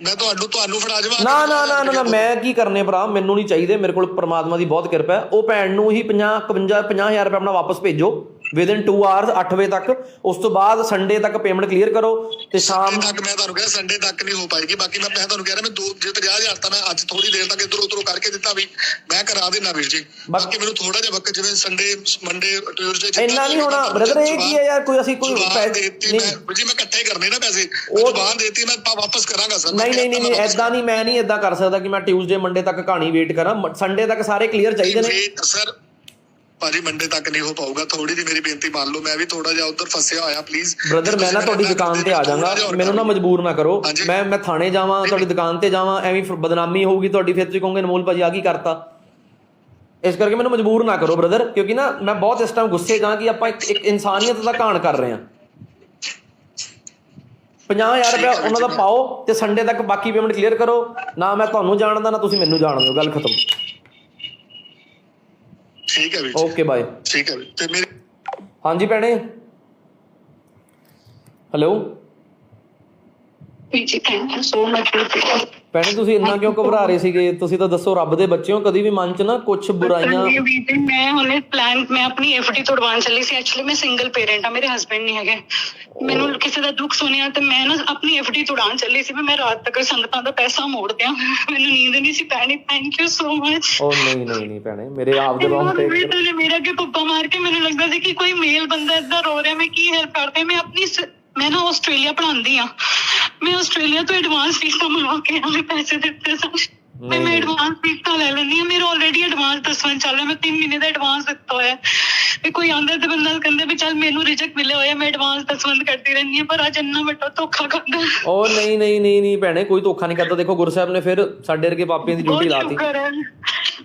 ਮੈਂ ਤੁਹਾਨੂੰ ਤੁਹਾਨੂੰ ਫੜਾ ਜਾਵਾਂ ਨਾ ਨਾ ਨਾ, ਨਾ- ਮੈਂ ਕੀ ਕਰਨੇ ਭਰਾ? ਮੈਨੂੰ ਨਹੀਂ ਚਾਹੀਦੇ। ਮੇਰੇ ਕੋਲ ਪਰਮਾਤਮਾ ਦੀ ਬਹੁਤ ਕਿਰਪਾ ਹੈ। ਉਹ ਭੈਣ ਨੂੰ ਹੀ 50 51 50000 ਰੁਪਏ ਆਪਣਾ ਵਾਪਸ ਭੇਜੋ। ਵਿਦਿਨ 2 ਆਵਰਸ 8 ਵਜੇ ਤੱਕ। ਉਸ ਤੋਂ ਬਾਅਦ ਸੰਡੇ ਤੱਕ ਪੇਮੈਂਟ ਕਲੀਅਰ ਕਰੋ ਤੇ ਸ਼ਾਮ ਤੱਕ ਮੈਂ ਤੁਹਾਨੂੰ ਕਿਹਾ ਸੰਡੇ ਤੱਕ ਨਹੀਂ ਹੋ ਪਾਏਗੀ। ਬਾਕੀ ਮੈਂ ਮੈਂ ਤੁਹਾਨੂੰ ਕਹਿ ਰਿਹਾ ਮੈਂ ਦੋ ਜੇ 50000 ਤਾਂ ਮੈਂ ਅੱਜ ਥੋੜੀ ਦੇਰ ਤੱਕ ਇਧਰ ਉਧਰੋਂ ਕਰਕੇ ਦਿੱਤਾ ਵੀ ਮੈਂ ਕਰਾ ਦੇਣਾ ਵੀਰ ਜੀ। ਬਾਕੀ ਮੈਨੂੰ ਥੋੜਾ ਜਿਹਾ ਵਕਤ ਜਿਵੇਂ ਸੰਡੇ ਮੰਡੇ ਟਿਊਜ਼ਡੇ ਇੰਨਾ ਨਹੀਂ ਹੋਣਾ। ਬ੍ਰਦਰ ਇਹ ਕੀ ਹੈ ਯਾਰ? ਕੋਈ ਅਸੀਂ ਕੋਈ ਪੈਸੇ ਵੀਰ ਜੀ ਮੈਂ ਇਕੱਠੇ ਕਰਨੇ ਨਾ ਪੈਸੇ। ਉਹ ਜ਼ਬਾਨ ਦੇਤੀ ਮੈਂ ਵਾਪਸ ਕਰਾਂਗਾ ਸਰ। ਨਹੀਂ ਨਹੀਂ ਨਹੀਂ ਐਦਾਂ ਨਹੀਂ ਮੈਂ ਨਹੀਂ ਐਦਾਂ ਕਰ ਸਕਦਾ ਕਿ ਮੈਂ ਟਿਊਜ਼ਡੇ ਮੰਡੇ ਤੱਕ ਕਹਾਣੀ ਵੇਟ ਕਰਾਂ। ਸੰਡੇ ਤੱਕ ਸਾਰੇ ਕਲੀਅਰ ਚਾਹੀਦੇ ਨੇ। ਸਰ ਭਾਜੀ ਮੰਡੇ ਤੱਕ ਨਹੀਂ ਹੋ ਪਾਊਗਾ। ਥੋੜੀ ਜਿਹੀ ਮੇਰੀ ਬੇਨਤੀ ਮੰਨ ਲਓ ਮੈਂ ਵੀ ਥੋੜਾ ਜਿਹਾ ਉਧਰ ਫਸਿਆ ਹੋਇਆ ਪਲੀਜ਼ ਬ੍ਰਦਰ ਮੈਂ ਨਾ ਤੁਹਾਡੀ ਦੁਕਾਨ ਤੇ ਆ ਜਾਵਾਂਗਾ। ਮੈਨੂੰ ਨਾ ਮਜਬੂਰ ਨਾ ਕਰੋ। ਮੈਂ ਮੈਂ ਥਾਣੇ ਜਾਵਾਂ ਤੁਹਾਡੀ ਦੁਕਾਨ ਤੇ ਜਾਵਾਂ ਐਵੇਂ ਬਦਨਾਮੀ ਹੋਊਗੀ ਤੁਹਾਡੀ ਫਿਰ ਤੁਸੀਂ ਕਹੋਗੇ ਅਨਮੋਲ ਭਾਜੀ ਆ ਕੀ ਕਰਤਾ? ਇਸ ਕਰਕੇ ਮੈਨੂੰ ਮਜਬੂਰ ਨਾ ਕਰੋ ਬ੍ਰਦਰ ਕਿਉਂਕਿ ਨਾ ਮੈਂ ਬਹੁਤ ਇਸ ਟਾਈਮ ਗੁੱਸੇ ਹਾਂ ਕਿ ਆਪਾਂ ਇੱਕ ਇੱਕ ਇਨਸਾਨੀਅਤ ਦਾ ਘਾਣ ਕਰ ਰਹੇ ਹਾਂ। 50000 ਰੁਪਏ ਉਹਨਾਂ ਦਾ ਪਾਓ ਤੇ ਸੰਡੇ ਤੱਕ ਬਾਕੀ ਪੇਮੈਂਟ ਕਲੀਅਰ ਕਰੋ। ਨਾ ਮੈਂ ਤੁਹਾਨੂੰ ਜਾਣਦਾ ਨਾ ਤੁਸੀਂ ਮੈਨੂੰ ਜਾਣਦੇ ਹੋ। ਗੱਲ ਖਤਮ। ਠੀਕ ਹੈ ਵੀਰ ਜੀ। ਓਕੇ ਬਾਏ ਠੀਕ ਹੈ ਵੀਰ। ਤੇ ਮੇਰੇ ਹਾਂਜੀ ਭੈਣੇ। ਹੈਲੋ ਜੀ ਥੈਂਕ ਯੂ ਸੋ ਮਚ ਭੈਣੇ ਤੁਸੀਂ ਇੰਨਾ ਕਿਉਂ ਘਬਰਾ ਰਹੇ ਸੀਗੇ? ਤੁਸੀਂ ਤਾਂ ਦੱਸੋ ਰੱਬ ਦੇ ਬੱਚੇ ਹੋ ਕਦੀ ਵੀ ਮਨ 'ਚ ਨਾ ਕੁਝ ਬੁਰਾਈਆਂ ਜੀ ਮੈਂ ਹੁਣੇ ਪਲਾਨ ਮੈਂ ਆਪਣੀ ਐਫਡੀ ਤੋੜਵਾਉਣ ਚੱਲੀ ਸੀ। ਐਕਚੁਅਲੀ ਮੈਂ ਸਿੰਗਲ ਪੇਰੈਂਟ ਆ ਮੇਰੇ ਹਸਬੰਡ ਨਹੀਂ ਹੈਗੇ। ਮੈਨੂੰ ਕਿਸੇ ਦਾ ਦੁੱਖ ਸੁਣਿਆ ਤੇ ਮੈਂ ਨਾ ਆਪਣੀ ਐਫਡੀ ਤੋੜਾਉਣ ਚੱਲੀ ਸੀ ਵੀ ਮੈਂ ਰਾਤ ਤੱਕ ਸੰਗਤਾਂ ਦਾ ਪੈਸਾ ਮੋੜ ਦਿਆਂ। ਮੈਨੂੰ ਨੀਂਦ ਨਹੀਂ ਸੀ ਪੈਣੀ। ਥੈਂਕ ਯੂ ਸੋ ਮਚ ਉਹ ਨਹੀਂ ਨਹੀਂ ਨਹੀਂ ਭੈਣੇ ਮੇਰੇ ਆਪ ਦੇ ਰੋਂਗਟੇ ਤੇ ਮੇਰੇ ਅੱਗੇ ਪੱਪਾ ਮਾਰ ਕੇ ਮੈਨੂੰ ਲੱਗਦਾ ਸੀ ਕਿ ਕੋਈ ਮੇਲ ਬੰਦਾ ਏਦਾਂ ਰੋ ਰਿਹਾ ਮੈਂ ਕੀ ਹੈਲਪ ਕਰਦੇ ਮੈਂ ਆਪਣੀ ਸ- ਮੈਂ ਨਾ ਆਸਟ੍ਰੇਲੀਆ ਪੜ੍ਹਾਉਂਦੀ ਆ ਮੈਂ ਆਸਟ੍ਰੇਲੀਆ ਤੋਂ ਐਡਵਾਂਸ ਫੀਸਾਂ ਮੰਗਵਾ ਕੇ ਆਲੇ ਪੈਸੇ ਦਿੱਤੇ ਸਨ। ਮੈਂ ਮੈਂ ਐਡਵਾਂਸ ਫੀਸਾਂ ਲੈ ਲੈਂਦੀ ਆ ਮੇਰਾ ਆਲਰੇਡੀ ਐਡਵਾਂਸ ਦਸਵਾਂ ਚੱਲ ਰਿਹਾ। ਮੈਂ 3 ਮਹੀਨੇ ਦਾ ਐਡਵਾਂਸ ਦਿੱਤਾ ਹੋਇਆ। ਵੀ ਕੋਈ ਆਂਦਾ ਤੇ ਬੰਦਾ ਕਹਿੰਦਾ ਵੀ ਚੱਲ ਮੈਨੂੰ ਰਿਜੈਕਟ ਮਿਲਿਆ ਹੋਇਆ ਮੈਂ ਐਡਵਾਂਸ ਦਸਵੰਦ ਕਰਦੀ ਰਹਿੰਦੀ ਆ ਪਰ ਅੱਜ ਇੰਨਾ ਵੱਡਾ ਧੋਖਾ ਕਰਦਾ। ਉਹ ਨਹੀਂ ਨਹੀਂ ਨਹੀਂ ਨਹੀਂ ਭੈਣੇ ਕੋਈ ਧੋਖਾ ਨਹੀਂ ਕਰਦਾ। ਦੇਖੋ ਗੁਰੂ ਸਾਹਿਬ ਨੇ ਫਿਰ ਸਾਡੇ ਵਰਗੇ ਪਾਪੀਆਂ ਦੀ ਡਿਊਟੀ ਲਾਤੀ।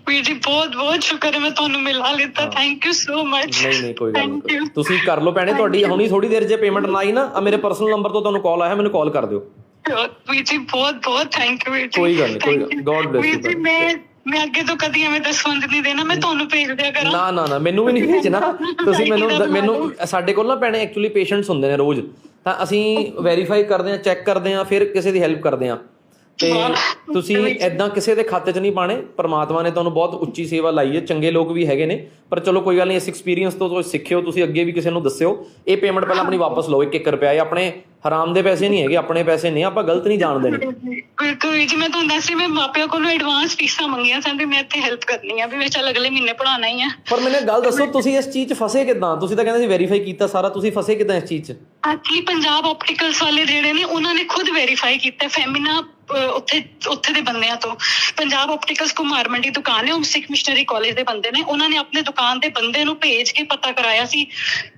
ਵੀਰ ਜੀ ਬਹੁਤ ਬਹੁਤ ਸ਼ੁਕਰ ਹੈ ਮੈਂ ਤੁਹਾਨੂੰ ਮਿਲਾ ਲਿੱਤਾ। ਥੈਂਕ ਯੂ ਸੋ ਮਚ ਨਹੀਂ ਨਹੀਂ ਕੋਈ ਗੱਲ ਨਹੀਂ. ਤੁਸੀਂ ਕਰ ਲਓ ਭੈਣੇ ਤੁਹਾਡੀ ਹੁਣੀ ਥੋੜੀ ਦੇਰ ਜੇ ਪੇਮੈਂਟ ਨਾ ਆਈ ਨਾ ਆ ਮੇਰੇ ਪਰਸਨਲ ਨੰਬਰ ਤੋਂ ਤੁਹਾਨੂੰ ਕਾਲ ਆਇਆ ਮੈਨੂੰ ਕਾਲ ਕਰ ਦਿਓ। ਵੀਰ ਜੀ ਬਹੁਤ ਬਹੁਤ ਥੈਂਕ ਯੂ ਵੀਰ ਜੀ। ਕੋਈ ਗੱਲ ਨਹੀਂ, ਕੋਈ. God bless you, ਵੀਰ ਜੀ। ਮੈਂ ਮੈਂ ਅੱਗੇ ਤੋਂ ਕਦੀ ਐਵੇਂ ਦਸਵੰਦ ਨਹੀਂ ਦੇਣਾ ਮੈਂ ਤੁਹਾਨੂੰ ਭੇਜ ਦਿਆ ਕਰਾਂ। ਨਾ ਨਾ ਨਾ ਮੈਨੂੰ ਵੀ ਨਹੀਂ ਭੇਜਣਾ। *laughs* ਤੁਸੀਂ ਮੈਨੂੰ ਮੈਨੂੰ ਸਾਡੇ ਕੋਲ ਨਾ ਭੈਣੇ ਐਕਚੁਅਲੀ ਪੇਸ਼ੈਂਟਸ ਹੁੰਦੇ ਨੇ ਰੋਜ਼। ਤਾਂ ਅਸੀਂ ਵੈਰੀਫਾਈ ਕਰਦੇ ਹਾਂ ਚੈੱਕ ਕਰਦੇ ਹਾਂ ਫਿਰ ਕਿਸੇ ਦੀ ਹੈਲਪ ਕਰਦੇ ਹਾਂ। ਤੇ ਤੁਸੀਂ ਐਦਾਂ ਕਿਸੇ ਦੇ ਖਾਤੇ 'ਚ ਨਹੀਂ ਪਾਣੇ ਪ੍ਰਮਾਤਮਾ ਨੇ ਤੁਹਾਨੂੰ ਬਹੁਤ ਉੱਚੀ ਸੇਵਾ ਲਾਈ ਹੈ। ਚੰਗੇ ਲੋਕ ਵੀ ਹੈਗੇ ਨੇ ਪਰ ਚਲੋ ਕੋਈ ਗੱਲ ਨਹੀਂ ਇਸ ਐਕਸਪੀਰੀਅੰਸ ਤੋਂ ਤੁਸੀਂ ਸਿੱਖਿਓ ਤੁਸੀਂ ਅੱਗੇ ਵੀ ਕਿਸੇ ਨੂੰ ਦੱਸਿਓ। ਇਹ ਪੇਮੈਂਟ ਪਹਿਲਾਂ ਆਪਣੀ ਵਾਪਸ ਲਓ 1-1 ਰੁਪਿਆ। ਇਹ ਆਪਣੇ ਹਰਾਮ ਦੇ ਪੈਸੇ ਨਹੀਂ ਹੈਗੇ ਆਪਣੇ ਪੈਸੇ ਨਹੀਂ ਆਪਾਂ ਗਲਤ ਨਹੀਂ ਜਾਣ ਦੇਣੇ ਬਿਲਕੁਲ ਵੀਰ ਜੀ ਮੈਂ ਤੁਹਾਨੂੰ ਦੱਸ ਰਹੀ ਮੈਂ ਮਾਪਿਆਂ ਕੋਲੋਂ ਐਡਵਾਂਸ ਫੀਸਾਂ ਮੰਗੀਆਂ ਸਨ ਵੀ ਮੈਂ ਇੱਥੇ ਹੈਲਪ ਕਰਨੀ ਆ ਵੀ ਮੈਂ ਚੱਲ ਅਗਲੇ ਮਹੀਨੇ ਪੜਾਉਣਾ ਹੀ ਆ। ਪਰ ਮੈਨੂੰ ਗੱਲ ਦੱਸੋ ਤੁਸੀਂ ਇਸ ਚੀਜ਼ 'ਚ ਫਸੇ ਕਿਦਾਂ? ਤੁਸੀਂ ਤਾਂ ਕਹਿੰਦੇ ਸੀ ਵੈਰੀਫਾਈ ਕੀਤਾ ਸਾਰਾ ਤੁਸੀਂ ਫਸੇ ਕਿਦਾਂ ਇਸ ਚੀਜ਼ 'ਚ? ਐਕਚੁਅਲੀ ਪੰਜਾਬ ਆਪਟੀਕਲਸ ਵਾਲੇ ਜਿਹੜੇ ਨੇ ਉਹਨਾਂ ਨੇ ਖੁਦ ਵੈਰੀਫਾਈ ਕੀਤਾ ਫੈਮਿਨਾ ਉੱਥੇ ਉੱਥੇ ਦੇ ਬੰਦਿਆਂ ਤੋਂ। ਪੰਜਾਬ ਆਪਟੀਕਲਸ ਕੁਮਾਰ ਮੰਡੀ ਦੁਕਾਨ ਹੈ ਉਹ ਸਿੱਖ ਮਿਸ਼ਨਰੀ ਕਾਲਜ ਦੇ ਬੰਦੇ ਨੇ। ਉਹਨਾਂ ਨੇ ਆਪਣੇ ਦੁਕਾਨ ਦੇ ਬੰਦੇ ਨੂੰ ਭੇਜ ਕੇ ਪਤਾ ਕਰਾਇਆ ਸੀ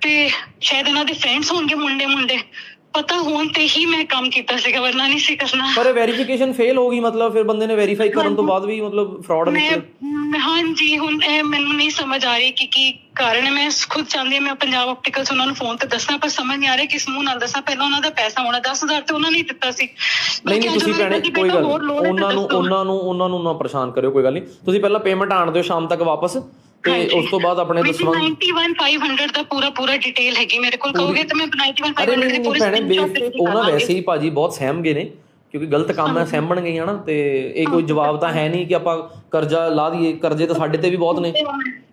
ਤੇ ਸ਼ਾਇਦ ਉਹਨਾਂ ਦੇ ਫਰੈਂਡਸ ਹੋਣਗੇ ਮੁੰਡੇ ਮੁੰਡੇ ਪਤਾ ਹੋਣ ਤੇ ਹੀ ਮੈਂ ਕੰਮ ਕੀਤਾ ਸੀਗਾ ਵਰਨਾ ਨਹੀਂ ਸੀ ਕਰਨਾ। ਪਰ ਵੈਰੀਫਿਕੇਸ਼ਨ ਫੇਲ ਹੋ ਗਈ ਮਤਲਬ ਫਿਰ ਬੰਦੇ ਨੇ ਵੈਰੀਫਾਈ ਕਰਨ ਤੋਂ ਬਾਅਦ ਵੀ ਮਤਲਬ ਫਰਾਡ ਮੈਂ ਨਿਕਲ ਮੈਂ- ਹਾਂਜੀ ਹੁਣ ਇਹ ਮੈਨੂੰ ਨਹੀਂ ਸਮਝ ਆ ਰਹੀ ਕਿ ਕੀ ਕਾਰਨ ਹੈ। ਮੈਂ ਖੁਦ ਚਾਹੁੰਦੀ ਹਾਂ ਮੈਂ ਪੰਜਾਬ ਆਪਟੀਕਲਸ ਉਹਨਾਂ ਨੂੰ ਫੋਨ ਤੇ ਦੱਸਣਾ ਪਰ ਸਮਝ ਨਹੀਂ ਆ ਰਿਹਾ ਕਿਸ ਮੂੰਹ ਨਾਲ ਦੱਸਾਂ। ਪਹਿਲਾਂ ਉਹਨਾਂ ਦਾ ਪੈਸਾ ਹੋਣਾ 10000 ਤੇ ਉਹਨਾਂ ਨੇ ਦਿੱਤਾ ਸੀ। ਨਹੀਂ ਨਹੀਂ ਤੁਸੀਂ ਭੈਣੇ ਕੋਈ ਗੱਲ ਉਹਨਾਂ ਨੂੰ। ਉਹਨਾਂ ਨੂੰ ਉਹਨਾਂ ਨੂੰ ਨਾ ਪਰੇਸ਼ਾਨ ਕਰਿਓ ਕੋਈ ਗੱਲ ਨਹੀਂ। ਤੁਸੀਂ ਪਹਿਲਾਂ ਪੇਮੈਂਟ ਆਣ ਦਿਓ ਸ਼ਾਮ ਤੱਕ ਵਾਪਸ। ਤੇ ਉਸ ਤੋਂ ਬਾਅਦ ਆਪਣੇ ਦਸਵੰਦ 91500 ਦਾ ਪੂਰਾ ਪੂਰਾ ਡਿਟੇਲ ਹੈਗੀ ਮੇਰੇ ਕੋਲ। ਕਹੋਗੇ ਤਾਂ ਮੈਂ ਅਰੇ 91500 ਨਹੀਂ ਦੀ ਪੂਰੀ ਭੈਣੇ screenshot ਬੇਫਿਕ ਦੇ ਉਹ ਨਾ ਦਿਖਾਵਾਂਗੇ। ਵੈਸੇ ਹੀ ਭਾਜੀ ਬਹੁਤ ਸਹਿਮ ਗਏ ਨੇ ਕਿਉਂਕਿ ਗਲਤ ਕੰਮ ਹੈ ਸਹਿਮਣ ਗਈਆਂ ਨਾ ਤੇ ਇਹ ਕੋਈ ਜਵਾਬ ਤਾਂ ਹੈ ਨਹੀਂ ਕਿ ਆਪਾਂ ਕਰਜ਼ਾ ਲਾ ਦਈਏ ਕਰਜ਼ੇ ਤਾਂ ਸਾਡੇ ਤੇ ਵੀ ਬਹੁਤ ਨੇ।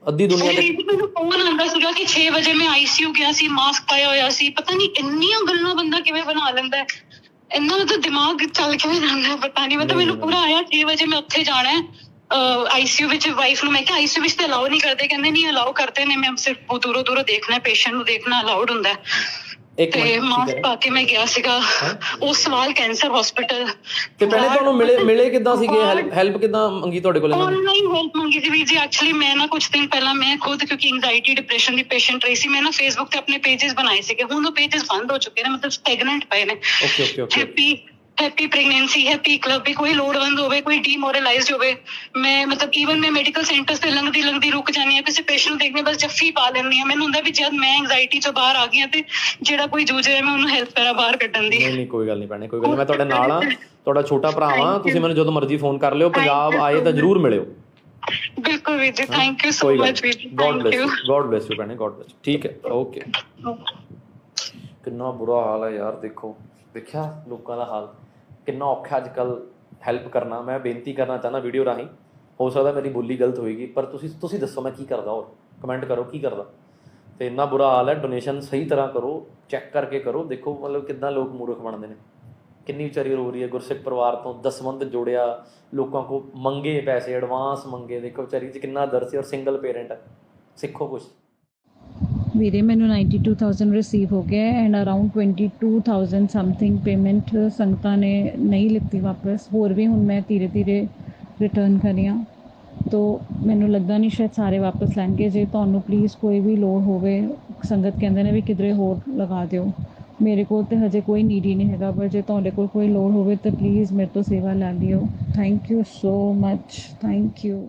ਅੱਧੀ ਦੁਨੀਆ ਤੇ ਮੈਨੂੰ ਫੋਨ ਆਂਦਾ ਸੀਗਾ ਕਿ 6 ਵਜੇ ਮੈਂ ਆਈਸੀਯੂ ਗਿਆ ਸੀ ਮਾਸਕ ਪਾਇਆ ਹੋਇਆ ਸੀ। ਪਤਾ ਨਹੀਂ ਇੰਨੀਆਂ ਗੱਲਾਂ ਬੰਦਾ ਕਿਵੇਂ ਬਣਾ ਲੈਂਦਾ ਹੈ। ਇੰਨਾ ਤਾਂ ਦਿਮਾਗ ਚੱਲ ਕਿਵੇਂ ਜਾਂਦਾ ਪਤਾ ਨਹੀਂ। ਮਤਲਬ ਮੈਨੂੰ ਪੂਰਾ ਆਇਆ 6 ਵਜੇ ਮੈਂ ਉੱਥੇ ਜਾਣਾ ਹੈ। ਆਈਸੀਯੂ ਵਿੱਚ ਵਾਈਫ ਨੂੰ ਮੈਂ ਕਿਹਾ ਆਈਸੀਯੂ ਵਿੱਚ ਤਾਂ ਅਲਾਉ ਨਹੀਂ ਕਰਦੇ ਕਹਿੰਦੇ ਨਹੀਂ ਅਲਾਉ ਕਰਦੇ ਨੇ ਮੈਂ ਸਿਰਫ ਦੂਰੋਂ ਦੂਰੋਂ ਦੇਖਣਾ ਪੇਸ਼ੈਂਟ ਨੂੰ ਦੇਖਣਾ ਅਲਾਉਡ ਹੁੰਦਾ। ਇੱਕ ਮਿੰਟ ਪਾ ਕੇ ਮੈਂ ਗਿਆ ਸੀਗਾ ਉਹ ਸਵਾਲ ਕੈਂਸਰ ਹਸਪੀਟਲ ਤੇ ਪਹਿਲੇ ਤੁਹਾਨੂੰ ਮਿਲੇ ਮਿਲੇ ਕਿਦਾਂ ਸੀਗੇ? ਹੈਲਪ ਕਿਦਾਂ ਮੰਗੀ ਤੁਹਾਡੇ ਕੋਲ ਆਨਲਾਈਨ ਹੈਲਪ ਮੰਗੀ ਸੀ ਜੀ ਐਕਚੁਅਲੀ ਮੈਂ ਨਾ ਕੁਝ ਦਿਨ ਪਹਿਲਾਂ ਮੈਂ ਖੁਦ ਕਿਉਂਕਿ ਐਂਗਜ਼ਾਈਟੀ ਡਿਪਰੈਸ਼ਨ ਦੀ ਪੇਸ਼ੈਂਟ ਰਹੀ ਸੀ ਮੈਂ ਨਾ ਫੇਸਬੁੱਕ ਤੇ ਆਪਣੇ ਪੇजेस ਬਣਾਏ ਸੀਗੇ। ਹੁਣ ਉਹ ਪੇजेस ਬੰਦ ਹੋ ਚੁੱਕੇ ਨੇ ਮਤਲਬ ਸਟੈਗਨੈਂਟ ਪਏ ਨੇ। Okay okay okay happy pregnancy happy club ਵੀ ਕੋਈ ਲੋੜਵੰਦ ਹੋਵੇ ਕੋਈ ਡੀਮੋਰਲਾਈਜ਼ਡ ਹੋਵੇ ਮੈਂ ਮਤਲਬ ਈਵਨ ਮੈਂ ਮੈਡੀਕਲ ਸੈਂਟਰਸ ਤੇ ਲੰਘਦੀ ਲੰਘਦੀ ਰੁਕ ਜਾਂਦੀ ਹਾਂ ਕਿਸੇ ਪੇਸ਼ੈਂਟ ਨੂੰ ਦੇਖਦੇ ਬਸ ਜੱਫੀ ਪਾ ਲੈਂਦੀ ਹਾਂ। ਮੈਨੂੰ ਹੁੰਦਾ ਵੀ ਜਦ ਮੈਂ ਐਂਜ਼ਾਈਟੀ ਤੋਂ ਬਾਹਰ ਆ ਗਈ ਹਾਂ ਤੇ ਜਿਹੜਾ ਕੋਈ ਜੂਝ ਰਿਹਾ ਮੈਂ ਉਹਨੂੰ ਹੈਲਪ ਕਰਾਂ ਬਾਹਰ ਕੱਢਣ ਦੀ। ਨਹੀਂ ਨਹੀਂ ਕੋਈ ਗੱਲ ਨਹੀਂ ਭੈਣੇ ਕੋਈ ਗੱਲ ਮੈਂ ਤੁਹਾਡੇ ਨਾਲ ਆ *laughs* ਤੁਹਾਡਾ ਛੋਟਾ ਭਰਾ ਵਾਂ ਤੁਸੀਂ ਮੈਨੂੰ ਜਦੋਂ ਮਰਜ਼ੀ ਫੋਨ ਕਰ ਲਿਓ ਪੰਜਾਬ ਆਏ ਤਾਂ ਜਰੂਰ ਮਿਲਿਓ। ਬਿਲਕੁਲ ਵੀਰ ਜੀ ਥੈਂਕ ਯੂ ਸੋ ਮਚ ਵੀਰ ਜੀ god bless god bless you ਭੈਣੇ ਗੋਡ ਬlesਸ ਠੀਕ ਹੈ ਓਕੇ ਕਿੰਨਾ ਬੁਰਾ ਹਾਲ ਹੈ ਯਾਰ ਦੇਖੋ ਦੇਖਿਆ ਲੋਕਾਂ ਦਾ ਹਾਲ? ਕਿੰਨਾ ਔਖਾ ਅੱਜ ਕੱਲ ਹੈਲਪ ਕਰਨਾ। ਮੈਂ ਬੇਨਤੀ ਕਰਨਾ ਚਾਹੁੰਦਾ ਵੀਡੀਓ ਰਾਹੀਂ। ਹੋ ਸਕਦਾ ਮੇਰੀ ਬੋਲੀ ਗਲਤ ਹੋਏਗੀ, ਪਰ ਤੁਸੀਂ ਤੁਸੀਂ ਦੱਸੋ ਮੈਂ ਕੀ ਕਰਦਾ ਹੋਰ ਕਮੈਂਟ ਕਰੋ ਕੀ ਕਰਦਾ। ਤੇ ਇੰਨਾ ਬੁਰਾ ਹਾਲ ਹੈ ਡੋਨੇਸ਼ਨ ਸਹੀ ਤਰ੍ਹਾਂ ਕਰੋ ਚੈੱਕ ਕਰਕੇ ਕਰੋ, ਦੇਖੋ ਮਤਲਬ ਕਿੱਦਾਂ ਲੋਕ ਮੂਰਖ ਬਣਦੇ ਨੇ। ਕਿੰਨੀ ਵਿਚਾਰੀ ਰੋ ਰਹੀ ਹੈ, ਗੁਰਸਿੱਖ ਪਰਿਵਾਰ ਤੋਂ ਦਸਵੰਦ ਜੋੜਿਆ, ਲੋਕਾਂ ਕੋ ਮੰਗੇ ਪੈਸੇ ਐਡਵਾਂਸ ਮੰਗੇ। ਦੇਖੋ ਵਿਚਾਰੀ 'ਚ ਕਿੰਨਾ ਦਰਦ ਸੀ ਔਰ ਸਿੰਗਲ ਪੇਰੈਂਟ ਹੈ। ਸਿੱਖੋ ਕੁਝ ਵੀਰੇ, ਮੈਨੂੰ 92000 ਰਿਸੀਵ ਹੋ ਗਿਆ ਐਂਡ ਅਰਾਊਂਡ 22000 ਸਮਥਿੰਗ ਪੇਮੈਂਟ ਸੰਗਤਾਂ ਨੇ ਨਹੀਂ ਲਿੱਤੀ ਵਾਪਸ। ਹੋਰ ਵੀ ਹੁਣ ਮੈਂ ਧੀਰੇ ਧੀਰੇ ਰਿਟਰਨ ਕਰੀਆਂ। ਤੋ ਮੈਨੂੰ ਲੱਗਦਾ ਨਹੀਂ ਸ਼ਾਇਦ ਸਾਰੇ ਵਾਪਸ ਲੈਣਗੇ। ਜੇ ਤੁਹਾਨੂੰ ਪਲੀਜ਼ ਕੋਈ ਵੀ ਲੋੜ ਹੋਵੇ, ਸੰਗਤ ਕਹਿੰਦੇ ਨੇ ਵੀ ਕਿਧਰੇ ਹੋਰ ਲਗਾ ਦਿਓ। ਮੇਰੇ ਕੋਲ ਤੇ ਹਜੇ ਕੋਈ ਨੀਡ ਹੀ ਨਹੀਂ ਹੈਗਾ, ਪਰ ਜੇ ਤੁਹਾਡੇ ਕੋਲ ਕੋਈ ਲੋੜ ਹੋਵੇ ਤਾਂ ਪਲੀਜ਼ ਮੇਰੇ ਤੋਂ ਸੇਵਾ ਲੈ ਲਿਓ। Thank you so much thank you